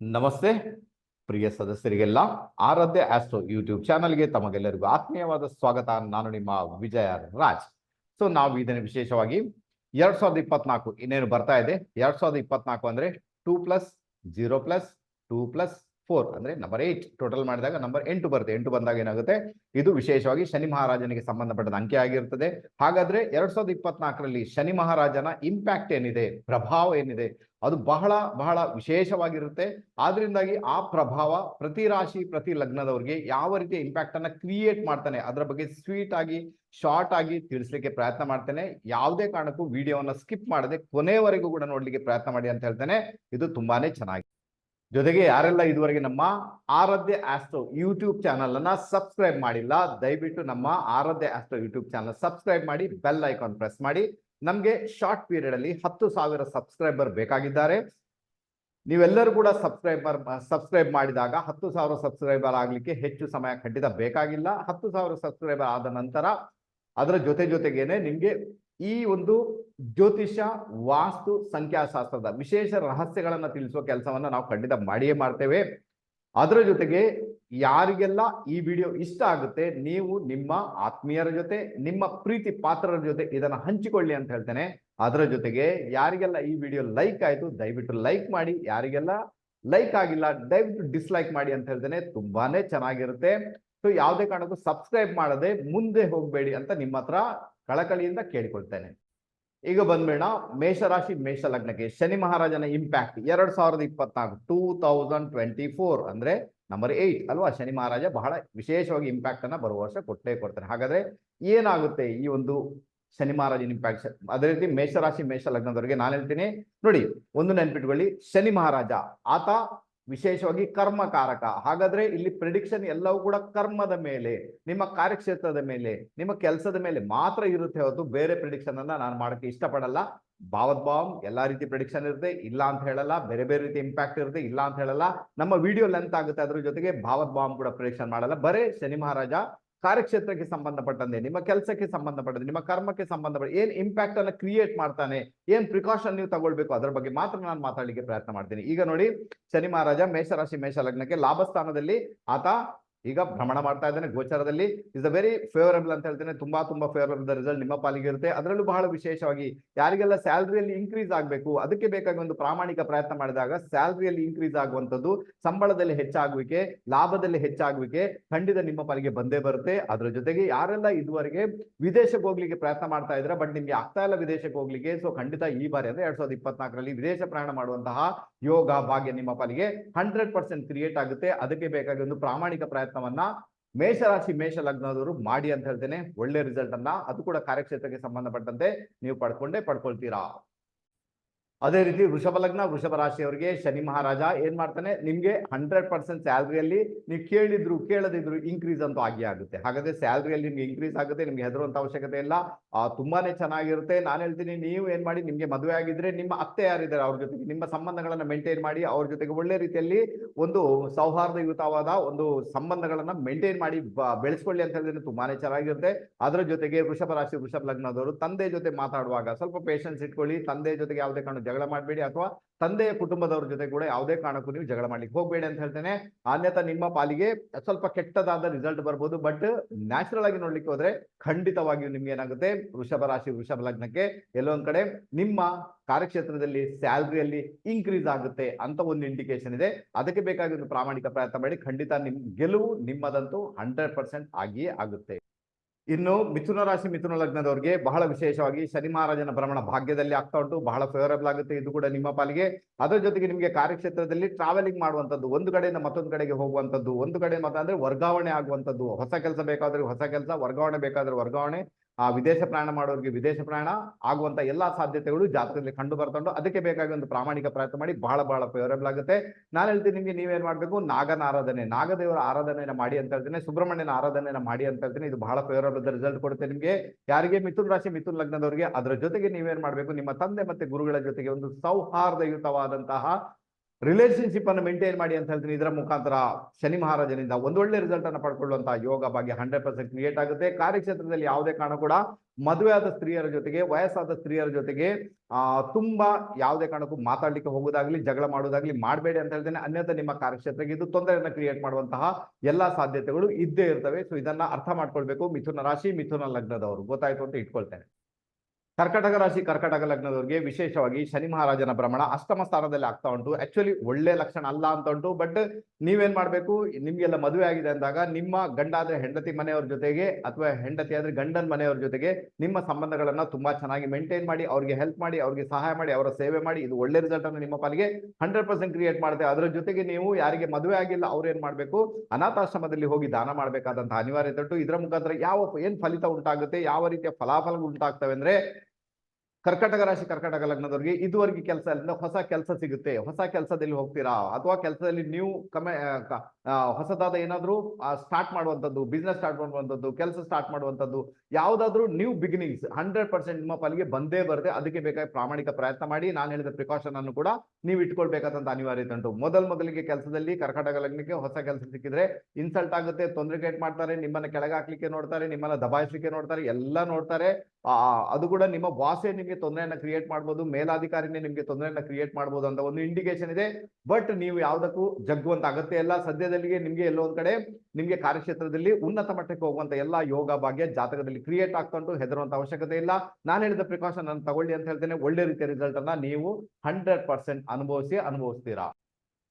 ನಮಸ್ತೆ, ಪ್ರಿಯ ಸದಸ್ಯರಿಗೆಲ್ಲ. ಆರಾಧ್ಯ astro YouTube ಚಾನಲ್ಗೆ ತಮಗೆಲ್ಲರಿಗೂ ಆತ್ಮೀಯವಾದ ಸ್ವಾಗತ. ನಾನು ನಿಮ್ಮ ವಿಜಯ ರಾಜ್. ಸೊ ನಾವು ಇದನ್ನು ವಿಶೇಷವಾಗಿ ಎರಡ್ ಸಾವಿರದ ಇಪ್ಪತ್ನಾಲ್ಕು ಇನ್ನೇನು ಬರ್ತಾ ಇದೆ? ಎರಡ್ ಸಾವಿರದ ಇಪ್ಪತ್ನಾಲ್ಕು ಅಂದ್ರೆ two plus zero plus two plus four ಅಂದ್ರೆ ನಂಬರ್ ಏಟ್ ಟೋಟಲ್ ಮಾಡಿದಾಗ ನಂಬರ್ ಎಂಟು ಬರುತ್ತೆ. ಎಂಟು ಬಂದಾಗ ಏನಾಗುತ್ತೆ? ಇದು ವಿಶೇಷವಾಗಿ ಶನಿ ಮಹಾರಾಜನಿಗೆ ಸಂಬಂಧಪಟ್ಟ ಅಂಕೆ ಆಗಿರ್ತದೆ. ಹಾಗಾದ್ರೆ ಎರಡ್ ಸಾವಿರದ ಇಪ್ಪತ್ನಾಲ್ಕರಲ್ಲಿ ಶನಿ ಮಹಾರಾಜನ ಇಂಪ್ಯಾಕ್ಟ್ ಏನಿದೆ? ಪ್ರಭಾವ ಏನಿದೆ? ಅದು ಬಹಳ ಬಹಳ ವಿಶೇಷವಾಗಿರುತ್ತೆ. ಆದ್ರಿಂದಾಗಿ ಆ ಪ್ರಭಾವ ಪ್ರತಿ ರಾಶಿ, ಪ್ರತಿ ಲಗ್ನದವ್ರಿಗೆ ಯಾವ ರೀತಿಯ ಇಂಪ್ಯಾಕ್ಟ್ ಅನ್ನ ಕ್ರಿಯೇಟ್ ಮಾಡ್ತಾನೆ? ಅದರ ಬಗ್ಗೆ ಸ್ವೀಟ್ ಆಗಿ ಶಾರ್ಟ್ ಆಗಿ ತಿಳಿಸ್ಲಿಕ್ಕೆ ಪ್ರಯತ್ನ ಮಾಡ್ತೇನೆ. ಯಾವುದೇ ಕಾರಣಕ್ಕೂ ವಿಡಿಯೋವನ್ನ ಸ್ಕಿಪ್ ಮಾಡದೆ ಕೊನೆವರೆಗೂ ಕೂಡ ನೋಡ್ಲಿಕ್ಕೆ ಪ್ರಯತ್ನ ಮಾಡಿ ಅಂತ ಹೇಳ್ತೇನೆ. ಇದು ತುಂಬಾನೇ ಚೆನ್ನಾಗಿ ಜೊತೆಗೆ ಯಾರೆಲ್ಲ ಇದುವರೆಗೆ ನಮ್ಮ ಆರಾಧ್ಯ ಆಸ್ಟ್ರೋ ಯೂಟ್ಯೂಬ್ ಚಾನಲ್ ಅನ್ನ ಸಬ್ಸ್ಕ್ರೈಬ್ ಮಾಡಿಲ್ಲ, ದಯವಿಟ್ಟು ನಮ್ಮ Aradhya astro YouTube channel subscribe ಮಾಡಿ, ಬೆಲ್ ಐಕಾನ್ ಪ್ರೆಸ್ ಮಾಡಿ. ನಮ್ಗೆ ಶಾರ್ಟ್ ಪೀರಿಯಡ್ ಅಲ್ಲಿ ಹತ್ತು ಸಾವಿರ ಸಬ್ಸ್ಕ್ರೈಬರ್ ಬೇಕಾಗಿದ್ದಾರೆ. ನೀವೆಲ್ಲರೂ ಕೂಡ ಸಬ್ಸ್ಕ್ರೈಬರ್, ಸಬ್ಸ್ಕ್ರೈಬ್ ಮಾಡಿದಾಗ ಹತ್ತು ಸಾವಿರ ಸಬ್ಸ್ಕ್ರೈಬರ್ ಆಗ್ಲಿಕ್ಕೆ ಹೆಚ್ಚು ಸಮಯ ಖಂಡಿತ ಬೇಕಾಗಿಲ್ಲ. ಹತ್ತು ಸಾವಿರ ಸಬ್ಸ್ಕ್ರೈಬರ್ ಆದ ನಂತರ ಅದರ ಜೊತೆ ಜೊತೆಗೇನೆ ನಿಮ್ಗೆ ಈ ಒಂದು ಜ್ಯೋತಿಷ್ಯ ವಾಸ್ತು ಸಂಖ್ಯಾಶಾಸ್ತ್ರದ ವಿಶೇಷ ರಹಸ್ಯಗಳನ್ನ ತಿಳಿಸುವ ಕೆಲಸವನ್ನ ನಾವು ಖಂಡಿತ ಮಾಡಿಯೇ ಮಾಡ್ತೇವೆ. ಅದರ ಜೊತೆಗೆ ಯಾರಿಗೆಲ್ಲ ಈ ವಿಡಿಯೋ ಇಷ್ಟ ಆಗುತ್ತೆ, ನೀವು ನಿಮ್ಮ ಆತ್ಮೀಯರ ಜೊತೆ, ನಿಮ್ಮ ಪ್ರೀತಿ ಪಾತ್ರರ ಜೊತೆ ಇದನ್ನ ಹಂಚಿಕೊಳ್ಳಿ ಅಂತ ಹೇಳ್ತೇನೆ. ಅದರ ಜೊತೆಗೆ ಯಾರಿಗೆಲ್ಲ ಈ ವಿಡಿಯೋ ಲೈಕ್ ಆಯ್ತು, ದಯವಿಟ್ಟು ಲೈಕ್ ಮಾಡಿ. ಯಾರಿಗೆಲ್ಲ ಲೈಕ್ ಆಗಿಲ್ಲ, ದಯವಿಟ್ಟು ಡಿಸ್ಲೈಕ್ ಮಾಡಿ ಅಂತ ಹೇಳ್ತೇನೆ. ತುಂಬಾನೇ ಚೆನ್ನಾಗಿರುತ್ತೆ. ಸೊ, ಯಾವುದೇ ಕಾರಣಕ್ಕೂ ಸಬ್ಸ್ಕ್ರೈಬ್ ಮಾಡದೆ ಮುಂದೆ ಹೋಗಬೇಡಿ ಅಂತ ನಿಮ್ಮ ಹತ್ರ ಕಳಕಳಿಯಿಂದ ಕೇಳಿಕೊಳ್ತೇನೆ. ಈಗ ಬಂದ್ಬೇಡ ಮೇಷರಾಶಿ ಮೇಷ ಲಗ್ನಕ್ಕೆ ಶನಿ ಮಹಾರಾಜನ ಇಂಪ್ಯಾಕ್ಟ್ ಎರಡ್ ಸಾವಿರದ ಇಪ್ಪತ್ನಾಲ್ಕು ಟೂ ತೌಸಂಡ್ ಟ್ವೆಂಟಿ ಫೋರ್ ಅಂದ್ರೆ ನಂಬರ್ ಏಟ್ ಅಲ್ವಾ? ಶನಿ ಮಹಾರಾಜ ಬಹಳ ವಿಶೇಷವಾಗಿ ಇಂಪ್ಯಾಕ್ಟ್ ಅನ್ನ ಬರುವ ವರ್ಷ ಕೊಟ್ಟೇ ಕೊಡ್ತಾರೆ. ಹಾಗಾದ್ರೆ ಏನಾಗುತ್ತೆ ಈ ಒಂದು ಶನಿ ಮಹಾರಾಜನ ಇಂಪ್ಯಾಕ್ಟ್ ಅದೇ ರೀತಿ ಮೇಷರಾಶಿ ಮೇಷ ಲಗ್ನದವರಿಗೆ ನಾನು ಹೇಳ್ತೀನಿ. ನೋಡಿ, ಒಂದು ನೆನ್ಪಿಟ್ಕೊಳ್ಳಿ. ಶನಿ ಮಹಾರಾಜ ಆತ ವಿಶೇಷವಾಗಿ ಕರ್ಮಕಾರಕ. ಹಾಗಾದ್ರೆ ಇಲ್ಲಿ ಪ್ರಿಡಿಕ್ಷನ್ ಎಲ್ಲವೂ ಕೂಡ ಕರ್ಮದ ಮೇಲೆ, ನಿಮ್ಮ ಕಾರ್ಯಕ್ಷೇತ್ರದ ಮೇಲೆ, ನಿಮ್ಮ ಕೆಲಸದ ಮೇಲೆ ಮಾತ್ರ ಇರುತ್ತೆ ಹೊತ್ತು ಬೇರೆ ಪ್ರಿಡಿಕ್ಷನ್ ಅನ್ನ ನಾನು ಮಾಡಕ್ಕೆ ಇಷ್ಟಪಡಲ್ಲ. ಭಾವದ್ಭಾವಂ, ಎಲ್ಲಾ ರೀತಿ ಪ್ರಿಡಿಕ್ಷನ್ ಇರುತ್ತೆ. ಇಲ್ಲ ಅಂತ ಹೇಳಲ್ಲ, ಬೇರೆ ಬೇರೆ ರೀತಿ ಇಂಪ್ಯಾಕ್ಟ್ ಇರುತ್ತೆ, ಇಲ್ಲ ಅಂತ ಹೇಳಲ್ಲ. ನಮ್ಮ ವಿಡಿಯೋ ಲೆಂತ್ ಆಗುತ್ತೆ, ಅದ್ರ ಜೊತೆಗೆ ಭಾವದ್ಭಾವಂ ಕೂಡ ಪ್ರಿಡಿಕ್ಷನ್ ಮಾಡಲ್ಲ. ಬರೇ ಶನಿ ಮಹಾರಾಜ ಕಾರ್ಯಕ್ಷೇತ್ರಕ್ಕೆ ಸಂಬಂಧಪಟ್ಟಂತೆ, ನಿಮ್ಮ ಕೆಲಸಕ್ಕೆ ಸಂಬಂಧಪಟ್ಟಂತೆ, ನಿಮ್ಮ ಕರ್ಮಕ್ಕೆ ಸಂಬಂಧಪಟ್ಟ ಏನ್ ಇಂಪ್ಯಾಕ್ಟ್ ಅನ್ನ ಕ್ರಿಯೇಟ್ ಮಾಡ್ತಾನೆ, ಏನ್ ಪ್ರಿಕಾಷನ್ ನೀವು ತಗೊಳ್ಬೇಕು, ಅದರ ಬಗ್ಗೆ ಮಾತ್ರ ನಾನು ಮಾತಾಡಲಿಕ್ಕೆ ಪ್ರಯತ್ನ ಮಾಡ್ತೀನಿ. ಈಗ ನೋಡಿ, ಶನಿ ಮಹಾರಾಜ ಮೇಷರಾಶಿ ಮೇಷ ಲಗ್ನಕ್ಕೆ ಲಾಭಸ್ಥಾನದಲ್ಲಿ ಆತ ಈಗ ಭ್ರಮಣ ಮಾಡ್ತಾ ಇದ್ದಾನೆ. ಗೋಚರದಲ್ಲಿ ಇಸ್ ಅ ವೆರಿ ಫೇವರಬಲ್ ಅಂತ ಹೇಳ್ತೇನೆ. ತುಂಬಾ ತುಂಬಾ ಫೇವರಬಲ್ ರಿಸಲ್ಟ್ ನಿಮ್ಮ ಪಾಲಿಗೆ ಇರುತ್ತೆ. ಅದರಲ್ಲೂ ಬಹಳ ವಿಶೇಷವಾಗಿ ಯಾರಿಗೆಲ್ಲ ಸ್ಯಾಲರಿಯಲ್ಲಿ ಇನ್ಕ್ರೀಸ್ ಆಗಬೇಕು, ಅದಕ್ಕೆ ಬೇಕಾಗಿ ಒಂದು ಪ್ರಾಮಾಣಿಕ ಪ್ರಯತ್ನ ಮಾಡಿದಾಗ ಸ್ಯಾಲರಿಯಲ್ಲಿ ಇನ್ಕ್ರೀಸ್ ಆಗುವಂತದ್ದು ಸಂಬಳದಲ್ಲಿ ಹೆಚ್ಚಾಗುವಿಕೆ, ಲಾಭದಲ್ಲಿ ಹೆಚ್ಚಾಗುವಿಕೆ ಖಂಡಿತ ನಿಮ್ಮ ಪಾಲಿಗೆ ಬಂದೇ ಬರುತ್ತೆ. ಅದರ ಜೊತೆಗೆ ಯಾರೆಲ್ಲ ಇದುವರೆಗೆ ವಿದೇಶಕ್ಕೆ ಹೋಗ್ಲಿಕ್ಕೆ ಪ್ರಯತ್ನ ಮಾಡ್ತಾ ಇದ್ರೆ ಬಟ್ ನಿಮ್ಗೆ ಆಗ್ತಾ ಇಲ್ಲ ವಿದೇಶಕ್ಕೆ ಹೋಗ್ಲಿಕ್ಕೆ ಸೊ ಖಂಡಿತ ಈ ಬಾರಿ ಅಂದ್ರೆ ಎರಡ್ ಸಾವಿರದ ಇಪ್ಪತ್ನಾಲ್ಕರಲ್ಲಿ ವಿದೇಶ ಪ್ರಯಾಣ ಮಾಡುವಂತಹ ಯೋಗ ಭಾಗ್ಯ ನಿಮ್ಮ ಪಾಲಿಗೆ ಹಂಡ್ರೆಡ್ ಕ್ರಿಯೇಟ್ ಆಗುತ್ತೆ. ಅದಕ್ಕೆ ಬೇಕಾಗಿ ಒಂದು ಪ್ರಾಮಾಣಿಕ ಪ್ರಯತ್ನವನ್ನ ಮೇಷರಾಶಿ ಮೇಷ ಲಗ್ನದವರು ಮಾಡಿ ಅಂತ ಹೇಳ್ತೇನೆ. ಒಳ್ಳೆ ರಿಸಲ್ಟ್ ಅನ್ನ. ಅದು ಕೂಡ ಕಾರ್ಯಕ್ಷೇತ್ರಕ್ಕೆ ಸಂಬಂಧಪಟ್ಟಂತೆ ನೀವು ಪಡ್ಕೊಂಡೇ ಪಡ್ಕೊಳ್ತೀರಾ. ಅದೇ ರೀತಿ ವೃಷಭ ಲಗ್ನ, ವೃಷಭ ರಾಶಿಯವರಿಗೆ ಶನಿ ಮಹಾರಾಜ ಏನ್ ಮಾಡ್ತಾನೆ? ನಿಮ್ಗೆ ಹಂಡ್ರೆಡ್ ಪರ್ಸೆಂಟ್ ಸ್ಯಾಲ್ರಿಯಲ್ಲಿ ನೀವು ಕೇಳಿದ್ರು, ಕೇಳದಿದ್ರು ಇನ್ಕ್ರೀಸ್ ಅಂತೂ ಆಗಿ ಆಗುತ್ತೆ. ಹಾಗಾದ್ರೆ ಸ್ಯಾಲ್ರಿಯಲ್ಲಿ ನಿಮ್ಗೆ ಇನ್ಕ್ರೀಸ್ ಆಗುತ್ತೆ, ನಿಮ್ಗೆ ಹೆದರುವಂತ ಅವಶ್ಯಕತೆ ಇಲ್ಲ. ತುಂಬಾನೇ ಚೆನ್ನಾಗಿರುತ್ತೆ. ನಾನು ಹೇಳ್ತೀನಿ, ನೀವು ಏನ್ ಮಾಡಿ, ನಿಮ್ಗೆ ಮದುವೆ ಆಗಿದ್ರೆ ನಿಮ್ಮ ಅತ್ತೆ ಯಾರಿದ್ದಾರೆ ಅವ್ರ ಜೊತೆಗೆ? ನಿಮ್ಮ ಸಂಬಂಧಗಳನ್ನ ಮೇಂಟೈನ್ ಮಾಡಿ, ಅವ್ರ ಜೊತೆಗೆ ಒಳ್ಳೆ ರೀತಿಯಲ್ಲಿ ಒಂದು ಸೌಹಾರ್ದಯುತವಾದ ಒಂದು ಸಂಬಂಧಗಳನ್ನ ಮೇಂಟೈನ್ ಮಾಡಿ ಬೆಳೆಸ್ಕೊಳ್ಳಿ ಅಂತ ಹೇಳಿದ್ರೆ ತುಂಬಾನೇ ಚೆನ್ನಾಗಿರುತ್ತೆ. ಅದರ ಜೊತೆಗೆ ವೃಷಭ ರಾಶಿ, ವೃಷಭ ಲಗ್ನದವರು ತಂದೆ ಜೊತೆ ಮಾತಾಡುವಾಗ ಸ್ವಲ್ಪ ಪೇಷನ್ಸ್ ಇಟ್ಕೊಳ್ಳಿ. ತಂದೆ ಜೊತೆಗೆ ಯಾವುದೇ ಕಾರಣ ಜಗಳ ಮಾಡಬೇಡಿ ಅಥವಾ ತಂದೆಯ ಕುಟುಂಬದವ್ರ ಜೊತೆ ಕೂಡ ಯಾವುದೇ ಕಾರಣಕ್ಕೂ ನೀವು ಜಗಳ ಮಾಡ್ಲಿಕ್ಕೆ ಹೋಗಬೇಡಿ ಅಂತ ಹೇಳ್ತೇನೆ. ಅನ್ಯಥಾ ನಿಮ್ಮ ಪಾಲಿಗೆ ಸ್ವಲ್ಪ ಕೆಟ್ಟದಾದ ರಿಸಲ್ಟ್ ಬರ್ಬೋದು ಬಟ್ ನ್ಯಾಚುರಲ್ ಆಗಿ ನೋಡ್ಲಿಕ್ಕೆ ಹೋದ್ರೆ ಖಂಡಿತವಾಗಿಯೂ ನಿಮ್ಗೆ ಏನಾಗುತ್ತೆ? ವೃಷಭ ರಾಶಿ, ವೃಷಭ ಲಗ್ನಕ್ಕೆ ಎಲ್ಲೊಂದ್ ಕಡೆ ನಿಮ್ಮ ಕಾರ್ಯಕ್ಷೇತ್ರದಲ್ಲಿ ಸ್ಯಾಲ್ರಿಯಲ್ಲಿ ಇನ್ಕ್ರೀಸ್ ಆಗುತ್ತೆ ಅಂತ ಒಂದು ಇಂಡಿಕೇಶನ್ ಇದೆ. ಅದಕ್ಕೆ ಬೇಕಾಗಿ ಒಂದು ಪ್ರಾಮಾಣಿಕ ಪ್ರಯತ್ನ ಮಾಡಿ, ಖಂಡಿತ ನಿಮ್ ಗೆಲುವು ನಿಮ್ಮದಂತೂ ಹಂಡ್ರೆಡ್ ಪರ್ಸೆಂಟ್ ಆಗಿಯೇ ಆಗುತ್ತೆ. ಇನ್ನು ಮಿಥುನ ರಾಶಿ, ಮಿಥುನ ಲಗ್ನದವರಿಗೆ ಬಹಳ ವಿಶೇಷವಾಗಿ ಶನಿ ಮಹಾರಾಜನ ಭ್ರಮಣ ಭಾಗ್ಯದಲ್ಲಿ ಆಗ್ತಾ ಉಂಟು. ಬಹಳ ಫೇವರಬಲ್ ಆಗುತ್ತೆ ಇದು ಕೂಡ ನಿಮ್ಮ ಪಾಲಿಗೆ. ಅದರ ಜೊತೆಗೆ ನಿಮಗೆ ಕಾರ್ಯಕ್ಷೇತ್ರದಲ್ಲಿ ಟ್ರಾವೆಲಿಂಗ್ ಮಾಡುವಂತದ್ದು ಒಂದು ಕಡೆಯಿಂದ ಮತ್ತೊಂದು ಕಡೆಗೆ ಹೋಗುವಂತದ್ದು ಒಂದು ಕಡೆ ಮತ್ತೆ ಅಂದ್ರೆ ವರ್ಗಾವಣೆ ಆಗುವಂಥದ್ದು. ಹೊಸ ಕೆಲಸ ಬೇಕಾದ್ರೆ ಹೊಸ ಕೆಲಸ, ವರ್ಗಾವಣೆ ಬೇಕಾದ್ರೆ ವರ್ಗಾವಣೆ. ಆ ವಿದೇಶ ಪ್ರಯಾಣ ಮಾಡೋರಿಗೆ ವಿದೇಶ ಪ್ರಯಾಣ ಆಗುವಂತ ಎಲ್ಲಾ ಸಾಧ್ಯತೆಗಳು ಜಾತಕದಲ್ಲಿ ಕಂಡು ಬರ್ತಂಡು. ಅದಕ್ಕೆ ಬೇಕಾಗಿ ಒಂದು ಪ್ರಾಮಾಣಿಕ ಪ್ರಯತ್ನ ಮಾಡಿ ಬಹಳ ಬಹಳ ಫೇವರೇಬಲ್ ಆಗುತ್ತೆ. ನಾನು ಹೇಳ್ತೀನಿ ನಿಮ್ಗೆ ನೀವೇನ್ ಮಾಡ್ಬೇಕು? ನಾಗನ ಆರಾಧನೆ. ನಾಗದೇವರ ಆರಾಧನೆಯನ್ನ ಮಾಡಿ ಅಂತ ಹೇಳ್ತೀನಿ. ಸುಬ್ರಹ್ಮಣ್ಯನ ಆರಾಧನೆಯನ್ನ ಮಾಡಿ ಅಂತ ಹೇಳ್ತೀನಿ. ಇದು ಬಹಳ ಫೇವರೇಬಲ್ ರಿಸಲ್ಟ್ ಕೊಡುತ್ತೆ ನಿಮ್ಗೆ. ಯಾರಿಗೆ? ಮಿಥುನ್ ರಾಶಿ, ಮಿಥುನ್ ಲಗ್ನದವರಿಗೆ. ಅದರ ಜೊತೆಗೆ ನೀವೇನ್ ಮಾಡ್ಬೇಕು? ನಿಮ್ಮ ತಂದೆ ಮತ್ತೆ ಗುರುಗಳ ಜೊತೆಗೆ ಒಂದು ಸೌಹಾರ್ದಯುತವಾದಂತಹ ರಿಲೇಶನ್ಶಿಪ್ ಅನ್ನು ಮೇಂಟೈನ್ ಮಾಡಿ ಅಂತ ಹೇಳ್ತೀನಿ. ಇದರ ಮುಖಾಂತರ ಶನಿ ಮಹಾರಾಜನಿಂದ ಒಂದೊಳ್ಳೆ ರಿಸಲ್ಟ್ ಅನ್ನು ಪಡ್ಕೊಳ್ಳುವಂತಹ ಯೋಗ ಭಾಗ್ಯ ಹಂಡ್ರೆಡ್ ಪರ್ಸೆಂಟ್ ಕ್ರಿಯೇಟ್ ಆಗುತ್ತೆ. ಕಾರ್ಯಕ್ಷೇತ್ರದಲ್ಲಿ ಯಾವುದೇ ಕಾರಣ ಕೂಡ ಮದುವೆ ಆದ ಸ್ತ್ರೀಯರ ಜೊತೆಗೆ, ವಯಸ್ಸಾದ ಸ್ತ್ರೀಯರ ಜೊತೆಗೆ, ಆ, ತುಂಬಾ ಯಾವುದೇ ಕಾರಣಕ್ಕೂ ಮಾತಾಡ್ಲಿಕ್ಕೆ ಹೋಗೋದಾಗ್ಲಿ ಜಗಳ ಮಾಡೋದಾಗ್ಲಿ ಮಾಡಬೇಡಿ ಅಂತ ಹೇಳ್ತೇನೆ. ಅನ್ಯಥ ನಿಮ್ಮ ಕಾರ್ಯಕ್ಷೇತ್ರಕ್ಕೆ ಇದು ತೊಂದರೆಯನ್ನು ಕ್ರಿಯೇಟ್ ಮಾಡುವಂತಹ ಎಲ್ಲಾ ಸಾಧ್ಯತೆಗಳು ಇದ್ದೇ ಇರ್ತವೆ. ಸೊ ಇದನ್ನ ಅರ್ಥ ಮಾಡ್ಕೊಳ್ಬೇಕು. ಮಿಥುನ ರಾಶಿ, ಮಿಥುನ ಲಗ್ನದವರು. ಗೊತ್ತಾಯ್ತು ಅಂತ ಇಟ್ಕೊಳ್ತೇನೆ. ಕರ್ಕಟಕ ರಾಶಿ, ಕರ್ಕಟಕ ಲಗ್ನದವರಿಗೆ ವಿಶೇಷವಾಗಿ ಶನಿ ಮಹಾರಾಜನ ಭ್ರಮಣ ಅಷ್ಟಮ ಸ್ಥಾನದಲ್ಲಿ ಆಗ್ತಾ ಉಂಟು. ಆಕ್ಚುಲಿ ಒಳ್ಳೆ ಲಕ್ಷಣ ಅಲ್ಲ ಅಂತ ಉಂಟು. ಬಟ್ ನೀವೇನ್ ಮಾಡ್ಬೇಕು? ನಿಮ್ಗೆಲ್ಲ ಮದುವೆ ಆಗಿದೆ ಅಂದಾಗ ನಿಮ್ಮ ಗಂಡ ಆದ್ರೆ ಹೆಂಡತಿ ಮನೆಯವ್ರ ಜೊತೆಗೆ ಅಥವಾ ಹೆಂಡತಿ ಆದ್ರೆ ಗಂಡನ ಮನೆಯವ್ರ ಜೊತೆಗೆ ನಿಮ್ಮ ಸಂಬಂಧಗಳನ್ನ ತುಂಬಾ ಚೆನ್ನಾಗಿ ಮೇಂಟೈನ್ ಮಾಡಿ, ಅವ್ರಿಗೆ ಹೆಲ್ಪ್ ಮಾಡಿ, ಅವ್ರಿಗೆ ಸಹಾಯ ಮಾಡಿ, ಅವರ ಸೇವೆ ಮಾಡಿ, ಇದು ಒಳ್ಳೆ ರಿಸಲ್ಟ್ ಅನ್ನು ನಿಮ್ಮ ಪಾಲಿಗೆ ಹಂಡ್ರೆಡ್ ಪರ್ಸೆಂಟ್ ಕ್ರಿಯೇಟ್ ಮಾಡುತ್ತೆ. ಅದರ ಜೊತೆಗೆ ನೀವು ಯಾರಿಗೆ ಮದುವೆ ಆಗಿಲ್ಲ, ಅವ್ರು ಏನ್ ಮಾಡ್ಬೇಕು? ಅನಾಥಾಶ್ರಮದಲ್ಲಿ ಹೋಗಿ ದಾನ ಮಾಡಬೇಕಾದಂತಹ ಅನಿವಾರ್ಯತೆ ಉಂಟು. ಇದರ ಮುಖಾಂತರ ಯಾವ ಏನ್ ಫಲಿತ ಉಂಟಾಗುತ್ತೆ, ಯಾವ ರೀತಿಯ ಫಲಾಫಲಗಳು ಉಂಟಾಗ್ತವೆ ಅಂದ್ರೆ ಕರ್ಕಟಕ ರಾಶಿ, ಕರ್ಕಟಕ ಲಗ್ನದವರಿಗೆ ಇದುವರೆಗೆ ಕೆಲಸ ಅಲ್ಲಿಂದ ಹೊಸ ಕೆಲಸ ಸಿಗುತ್ತೆ. ಹೊಸ ಕೆಲಸದಲ್ಲಿ ಹೋಗ್ತೀರಾ? ಅಥವಾ ಕೆಲಸದಲ್ಲಿ ನೀವು ಕಮೆ ಹೊಸದಾದ ಏನಾದ್ರು ಸ್ಟಾರ್ಟ್ ಮಾಡುವಂಥದ್ದು ಬಿಸ್ನೆಸ್ ಸ್ಟಾರ್ಟ್ ಮಾಡುವಂಥದ್ದು, ಕೆಲಸ ಸ್ಟಾರ್ಟ್ ಮಾಡುವಂಥದ್ದು, ಯಾವುದಾದ್ರೂ ನ್ಯೂ ಬಿಗಿನಿಂಗ್ಸ್ ಹಂಡ್ರೆಡ್ ಪರ್ಸೆಂಟ್ ನಿಮ್ಮ ಪಾಲಿಗೆ ಬಂದೇ ಬರುತ್ತೆ. ಅದಕ್ಕೆ ಬೇಕಾದ ಪ್ರಾಮಾಣಿಕ ಪ್ರಯತ್ನ ಮಾಡಿ, ನಾನು ಹೇಳಿದ ಪ್ರಿಕಾಷನ್ ಅನ್ನು ಕೂಡ ನೀವು ಇಟ್ಕೊಳ್ಬೇಕಾದಂತ ಅನಿವಾರ್ಯತೆ ಉಂಟು. ಮೊದಲ್ ಮೊದಲಿಗೆ ಕೆಲಸದಲ್ಲಿ ಕರ್ಕಟಕ ಲಗ್ನಕ್ಕೆ ಹೊಸ ಕೆಲಸ ಸಿಕ್ಕಿದ್ರೆ ಇನ್ಸಲ್ಟ್ ಆಗುತ್ತೆ, ತೊಂದರೆ ಕ್ರಿಯೇಟ್ ಮಾಡ್ತಾರೆ, ನಿಮ್ಮನ್ನ ಕೆಳಗೆ ಹಾಕ್ಲಿಕ್ಕೆ ನೋಡ್ತಾರೆ, ನಿಮ್ಮನ್ನ ದಬಾಯಿಸ್ಲಿಕ್ಕೆ ನೋಡ್ತಾರೆ, ಎಲ್ಲ ನೋಡ್ತಾರೆ. ಅದು ಕೂಡ ನಿಮ್ಮ ಬಾಸೇ ನಿಮಗೆ ತೊಂದರೆಯನ್ನ ಕ್ರಿಯೇಟ್ ಮಾಡ್ಬೋದು, ಮೇಲಾಧಿಕಾರಿನೇ ನಿಮಗೆ ತೊಂದರೆಯನ್ನ ಕ್ರಿಯೇಟ್ ಮಾಡ್ಬೋದು ಅಂತ ಒಂದು ಇಂಡಿಕೇಶನ್ ಇದೆ. ಬಟ್ ನೀವು ಯಾವುದಕ್ಕೂ ಜಗ್ಗುವಂತ ಅಗತ್ಯ ಇಲ್ಲ. ಸದ್ಯದಲ್ಲಿಗೆ ನಿಮ್ಗೆ ಎಲ್ಲೋ ಒಂದ್ ಕಡೆ ನಿಮ್ಗೆ ಕಾರ್ಯಕ್ಷೇತ್ರದಲ್ಲಿ ಉನ್ನತ ಮಟ್ಟಕ್ಕೆ ಹೋಗುವಂತ ಎಲ್ಲಾ ಯೋಗ ಭಾಗ್ಯ ಜಾತಕದಲ್ಲಿ ಕ್ರಿಯೇಟ್ ಉಂಟು, ಹೆದರುವಂತ ಅವಶ್ಯಕತೆ ಇಲ್ಲ. ನಾನು ಹೇಳಿದ ಪ್ರಿಕಾಷನ್ ನಾನು ತಗೊಳ್ಳಿ ಅಂತ ಹೇಳ್ತೇನೆ. ಒಳ್ಳೆ ರೀತಿಯ ರಿಸಲ್ಟ್ ಅನ್ನ ನೀವು ಹಂಡ್ರೆಡ್ ಪರ್ಸೆಂಟ್ ಅನುಭವಿಸಿ ಅನುಭವಿಸ್ತೀರಾ?